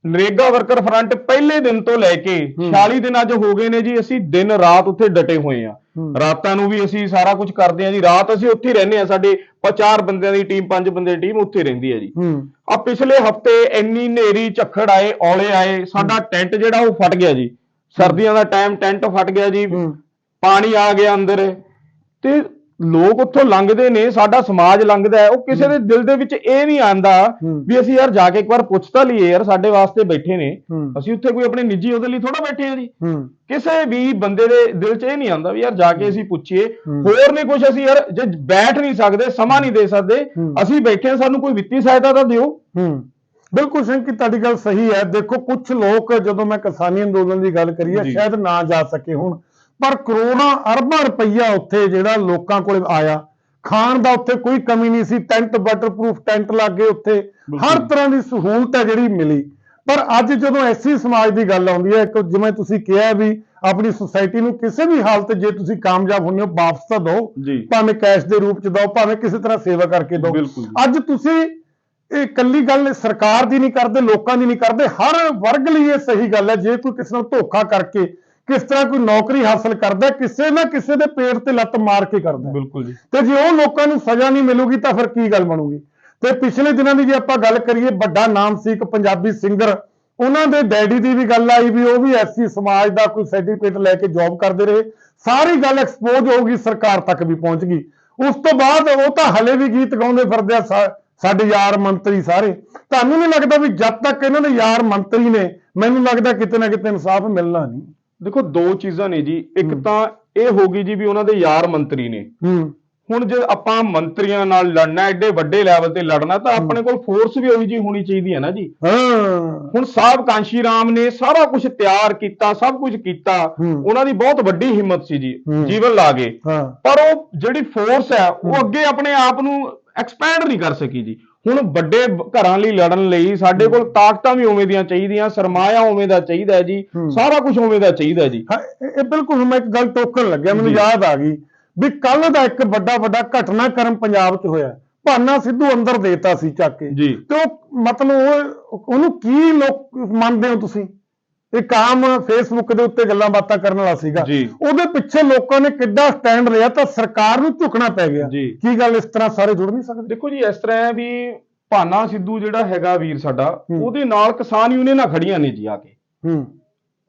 ਨਰੇਗਾ ਵਰਕਰ ਫਰੰਟ ਪਹਿਲੇ ਦਿਨ ਤੋਂ ਲੈ ਕੇ 46 ਦਿਨ ਅੱਜ ਹੋ ਗਏ ਨੇ ਜੀ ਅਸੀਂ ਦਿਨ ਰਾਤ ਉੱਥੇ ਡਟੇ ਹੋਏ ਆ। ਰਾਤਾਂ ਨੂੰ ਵੀ ਅਸੀਂ ਸਾਰਾ ਕੁਝ ਕਰਦੇ ਆ ਜੀ। ਰਾਤ ਅਸੀਂ ਉੱਥੇ ਰਹਿੰਦੇ ਆ ਸਾਡੇ ਚਾਰ ਬੰਦਿਆਂ ਦੀ ਟੀਮ ਪੰਜ ਬੰਦੇ ਦੀ ਟੀਮ ਉੱਥੇ ਰਹਿੰਦੀ ਹੈ ਜੀ। ਆ ਪਿਛਲੇ ਹਫ਼ਤੇ ਇੰਨੀ ਨੇਰੀ ਝੱਖੜ ਆਏ ਔਲੇ ਆਏ ਸਾਡਾ ਟੈਂਟ ਜਿਹੜਾ ਉਹ ਫਟ ਗਿਆ ਜੀ। ਸਰਦੀਆਂ ਦਾ ਟਾਈਮ ਟੈਂਟ ਫਟ ਗਿਆ ਜੀ। ਪਾਣੀ ਆ ਗਿਆ ਅੰਦਰ। ਤੇ ਲੋਕ ਉੱਥੋਂ ਲੰਘਦੇ ਨੇ ਸਾਡਾ ਸਮਾਜ ਲੰਘਦਾ ਹੈ ਉਹ ਕਿਸੇ ਦੇ ਦਿਲ ਦੇ ਵਿੱਚ ਇਹ ਨਹੀਂ ਆਂਦਾ ਹੂੰ। ਵੀ ਅਸੀਂ ਯਾਰ ਜਾ ਕੇ ਇੱਕ ਵਾਰ ਪੁੱਛ ਤਾਂ ਲਈਏ ਯਾਰ ਸਾਡੇ ਵਾਸਤੇ ਬੈਠੇ ਨੇ। ਹੂੰ। ਅਸੀਂ ਉੱਥੇ ਕੋਈ ਆਪਣੇ ਨਿੱਜੀ ਉਹਦੇ ਲਈ ਥੋੜਾ ਬੈਠੇ ਆ ਜੀ। ਹੂੰ। ਕਿਸੇ ਵੀ ਬੰਦੇ ਦੇ ਦਿਲ 'ਚ ਇਹ ਨਹੀਂ ਆਂਦਾ ਵੀ ਯਾਰ ਜਾ ਕੇ ਅਸੀਂ ਪੁੱਛੀਏ। ਹੂੰ। ਹੋਰ ਨਹੀਂ ਕੁਝ ਅਸੀਂ ਯਾਰ ਜੇ ਬੈਠ ਨਹੀਂ ਸਕਦੇ ਸਮਾਂ ਨਹੀਂ ਦੇ ਸਕਦੇ ਹੂੰ। ਅਸੀਂ ਬੈਠੇ ਹਾਂ ਸਾਨੂੰ ਕੋਈ ਵਿੱਤੀ ਸਹਾਇਤਾ ਤਾਂ ਦਿਓ। ਹੂੰ। ਬਿਲਕੁਲ ਸਿੰਘ ਕਿ ਤੁਹਾਡੀ ਗੱਲ ਸਹੀ ਹੈ। ਦੇਖੋ ਕੁਝ ਲੋਕ ਜਦੋਂ ਮੈਂ ਕਿਸਾਨੀ ਅੰਦੋਲਨ ਦੀ ਗੱਲ ਕਰੀ ਹੈ। ਸ਼ਾਇਦ ਨਾ ਜਾ ਸਕੇ ਹੁਣ। ਪਰ ਕਰੋੜਾਂ ਅਰਬਾਂ ਰੁਪਈਆ ਉੱਥੇ ਜਿਹੜਾ ਲੋਕਾਂ ਕੋਲ ਆਇਆ। ਖਾਣ ਦਾ ਉੱਥੇ ਕੋਈ ਕਮੀ ਨਹੀਂ ਸੀ ਟੈਂਟ ਵਾਟਰਪ੍ਰੂਫ ਟੈਂਟ ਲੱਗੇ ਉੱਥੇ। ਹਰ ਤਰ੍ਹਾਂ ਦੀ ਸਹੂਲਤ ਹੈ ਜਿਹੜੀ ਮਿਲੀ। ਪਰ ਅੱਜ ਜਦੋਂ ਐਸੀ ਸਮਾਜ ਦੀ ਗੱਲ ਆਉਂਦੀ ਹੈ ਇੱਕ ਜਿਵੇਂ ਤੁਸੀਂ ਕਿਹਾ ਵੀ ਆਪਣੀ ਸੁਸਾਇਟੀ ਨੂੰ ਕਿਸੇ ਵੀ ਹਾਲਤ ਜੇ ਤੁਸੀਂ ਕਾਮਯਾਬ ਹੁੰਦੇ ਹੋ ਵਾਪਸ ਤਾਂ ਦਿਓ। ਭਾਵੇਂ ਕੈਸ਼ ਦੇ ਰੂਪ ਚ ਦਿਓ ਭਾਵੇਂ ਕਿਸੇ ਤਰ੍ਹਾਂ ਸੇਵਾ ਕਰਕੇ ਦਿਓ। ਅੱਜ ਤੁਸੀਂ ਇਹ ਇਕੱਲੀ ਗੱਲ ਸਰਕਾਰ ਦੀ ਨਹੀਂ ਕਰਦੇ ਲੋਕਾਂ ਦੀ ਨਹੀਂ ਕਰਦੇ। ਹਰ ਵਰਗ ਲਈ ਇਹ ਸਹੀ ਗੱਲ ਹੈ। ਜੇ ਕੋਈ ਕਿਸੇ ਨਾਲ ਧੋਖਾ ਕਰਕੇ ਕਿਸ ਤਰ੍ਹਾਂ ਕੋਈ ਨੌਕਰੀ ਹਾਸਲ ਕਰਦਾ ਕਿਸੇ ਨਾ ਕਿਸੇ ਦੇ ਪੇਟ ਤੇ ਲੱਤ ਮਾਰ ਕੇ ਕਰਦਾ। ਬਿਲਕੁਲ ਜੀ। ਤੇ ਜੇ ਉਹ ਲੋਕਾਂ ਨੂੰ ਸਜ਼ਾ ਨਹੀਂ ਮਿਲੂਗੀ ਤਾਂ ਫਿਰ ਕੀ ਗੱਲ ਬਣੂਗੀ? ਤੇ ਪਿਛਲੇ ਦਿਨਾਂ ਦੀ ਜੇ ਆਪਾਂ ਗੱਲ ਕਰੀਏ ਵੱਡਾ ਨਾਮ ਸੀ ਇੱਕ ਪੰਜਾਬੀ ਸਿੰਗਰ। ਉਹਨਾਂ ਦੇ ਡੈਡੀ ਦੀ ਵੀ ਗੱਲ ਆਈ ਵੀ ਉਹ ਵੀ ਐਸੀ ਸਮਾਜ ਦਾ ਕੋਈ ਸਰਟੀਫਿਕੇਟ ਲੈ ਕੇ ਜੌਬ ਕਰਦੇ ਰਹੇ। ਸਾਰੀ ਗੱਲ ਐਕਸਪੋਜ਼ ਹੋਊਗੀ ਸਰਕਾਰ ਤੱਕ ਵੀ ਪਹੁੰਚ ਗਈ। ਉਸ ਤੋਂ ਬਾਅਦ ਉਹ ਤਾਂ ਹਲੇ ਵੀ ਗੀਤ ਗਾਉਂਦੇ ਫਿਰਦੇ ਆ ਸਾਡੇ ਯਾਰ ਮੰਤਰੀ ਸਾਰੇ। ਤੁਹਾਨੂੰ ਨਹੀਂ ਲੱਗਦਾ ਵੀ ਜਦ ਤੱਕ ਇਹਨਾਂ ਦੇ ਯਾਰ ਮੰਤਰੀ ਨੇ ਮੈਨੂੰ ਲੱਗਦਾ ਕਿਤੇ ਨਾ ਕਿਤੇ ਇਨਸਾਫ ਮਿਲਣਾ ਨਹੀਂ। ਦੇਖੋ ਦੋ ਚੀਜ਼ਾਂ ਨੇ ਜੀ। ਇੱਕ ਤਾਂ ਇਹ ਹੋ ਗਈ ਜੀ ਵੀ ਉਹਨਾਂ ਦੇ ਯਾਰ ਮੰਤਰੀ ਨੇ। ਹੂੰ। ਹੁਣ ਜੇ ਆਪਾਂ ਮੰਤਰੀਆਂ ਨਾਲ ਲੜਨਾ ਐਡੇ ਵੱਡੇ ਲੈਵਲ ਤੇ ਲੜਨਾ ਤਾਂ ਆਪਣੇ ਕੋਲ ਫੋਰਸ ਵੀ ਉਹੀ ਜੀ ਹੋਣੀ ਚਾਹੀਦੀ ਹੈ ਨਾ ਜੀ। ਹਾਂ। ਹੁਣ ਸਾਹਿਬ ਕਾਂਸ਼ੀ ਰਾਮ ਨੇ ਸਾਰਾ ਕੁਝ ਤਿਆਰ ਕੀਤਾ ਸਭ ਕੁਝ ਕੀਤਾ। ਉਹਨਾਂ ਦੀ ਬਹੁਤ ਵੱਡੀ ਹਿੰਮਤ ਸੀ ਜੀ। ਜੀਵਨ ਲਾ ਗਏ ਹਾਂ। ਪਰ ਉਹ ਜਿਹੜੀ ਫੋਰਸ ਹੈ ਉਹ ਅੱਗੇ ਆਪਣੇ ਆਪ ਨੂੰ ਐਕਸਪੈਂਡ ਨਹੀਂ ਕਰ ਸਕੀ ਜੀ। ਹੁਣ ਵੱਡੇ ਘਰਾਂ ਲਈ ਲੜਨ ਲਈ ਸਾਡੇ ਕੋਲ ਤਾਕਤਾਂ ਵੀ ਉਵੇਂ ਦੀਆਂ ਚਾਹੀਦੀਆਂ ਸਰਮਾਇਆ ਉਵੇਂ ਦਾ ਚਾਹੀਦਾ ਜੀ। ਸਾਰਾ ਕੁਝ ਉਵੇਂ ਦਾ ਚਾਹੀਦਾ ਜੀ ਇਹ ਬਿਲਕੁਲ ਹੁਣ ਮੈਂ ਇੱਕ ਗੱਲ ਟੋਕਣ ਲੱਗਿਆ ਮੈਨੂੰ। ਯਾਦ ਆ ਗਈ ਵੀ ਕੱਲ ਦਾ ਇੱਕ ਵੱਡਾ ਵੱਡਾ ਘਟਨਾਕ੍ਰਮ ਪੰਜਾਬ 'ਚ ਹੋਇਆ ਭਾਨਾ ਸਿੱਧੂ ਅੰਦਰ ਦੇਤਾ ਸੀ ਚੱਕ ਕੇ। ਤੇ ਉਹ ਮਤਲਬ ਉਹ ਉਹਨੂੰ ਕੀ ਲੋਕ ਮੰਨਦੇ ਹੋ ਤੁਸੀਂ ਇੱਕ ਆਮ ਫੇਸਬੁੱਕ ਦੇ ਉੱਤੇ ਗੱਲਾਂ ਬਾਤਾਂ ਕਰਨ ਵਾਲਾ ਸੀਗਾ। ਉਹਦੇ ਪਿੱਛੇ ਲੋਕਾਂ ਨੇ ਕਿੱਡਾ ਸਟੈਂਡ ਲਿਆ ਤਾਂ ਸਰਕਾਰ ਨੂੰ ਝੁਕਣਾ ਪੈ ਗਿਆ। ਕੀ ਗੱਲ ਇਸ ਤਰ੍ਹਾਂ ਸਾਰੇ ਜੁੜ ਨਹੀਂ ਸਕਦੇ? ਦੇਖੋ ਜੀ ਇਸ ਤਰ੍ਹਾਂ ਹੈ ਵੀ ਭਾਨਾ ਸਿੱਧੂ ਜਿਹੜਾ ਹੈਗਾ ਵੀਰ ਸਾਡਾ। ਉਹਦੇ ਨਾਲ ਕਿਸਾਨ ਯੂਨੀਅਨਾਂ ਖੜੀਆਂ ਨੇ ਜੀ ਆ ਕੇ। ਹੂੰ।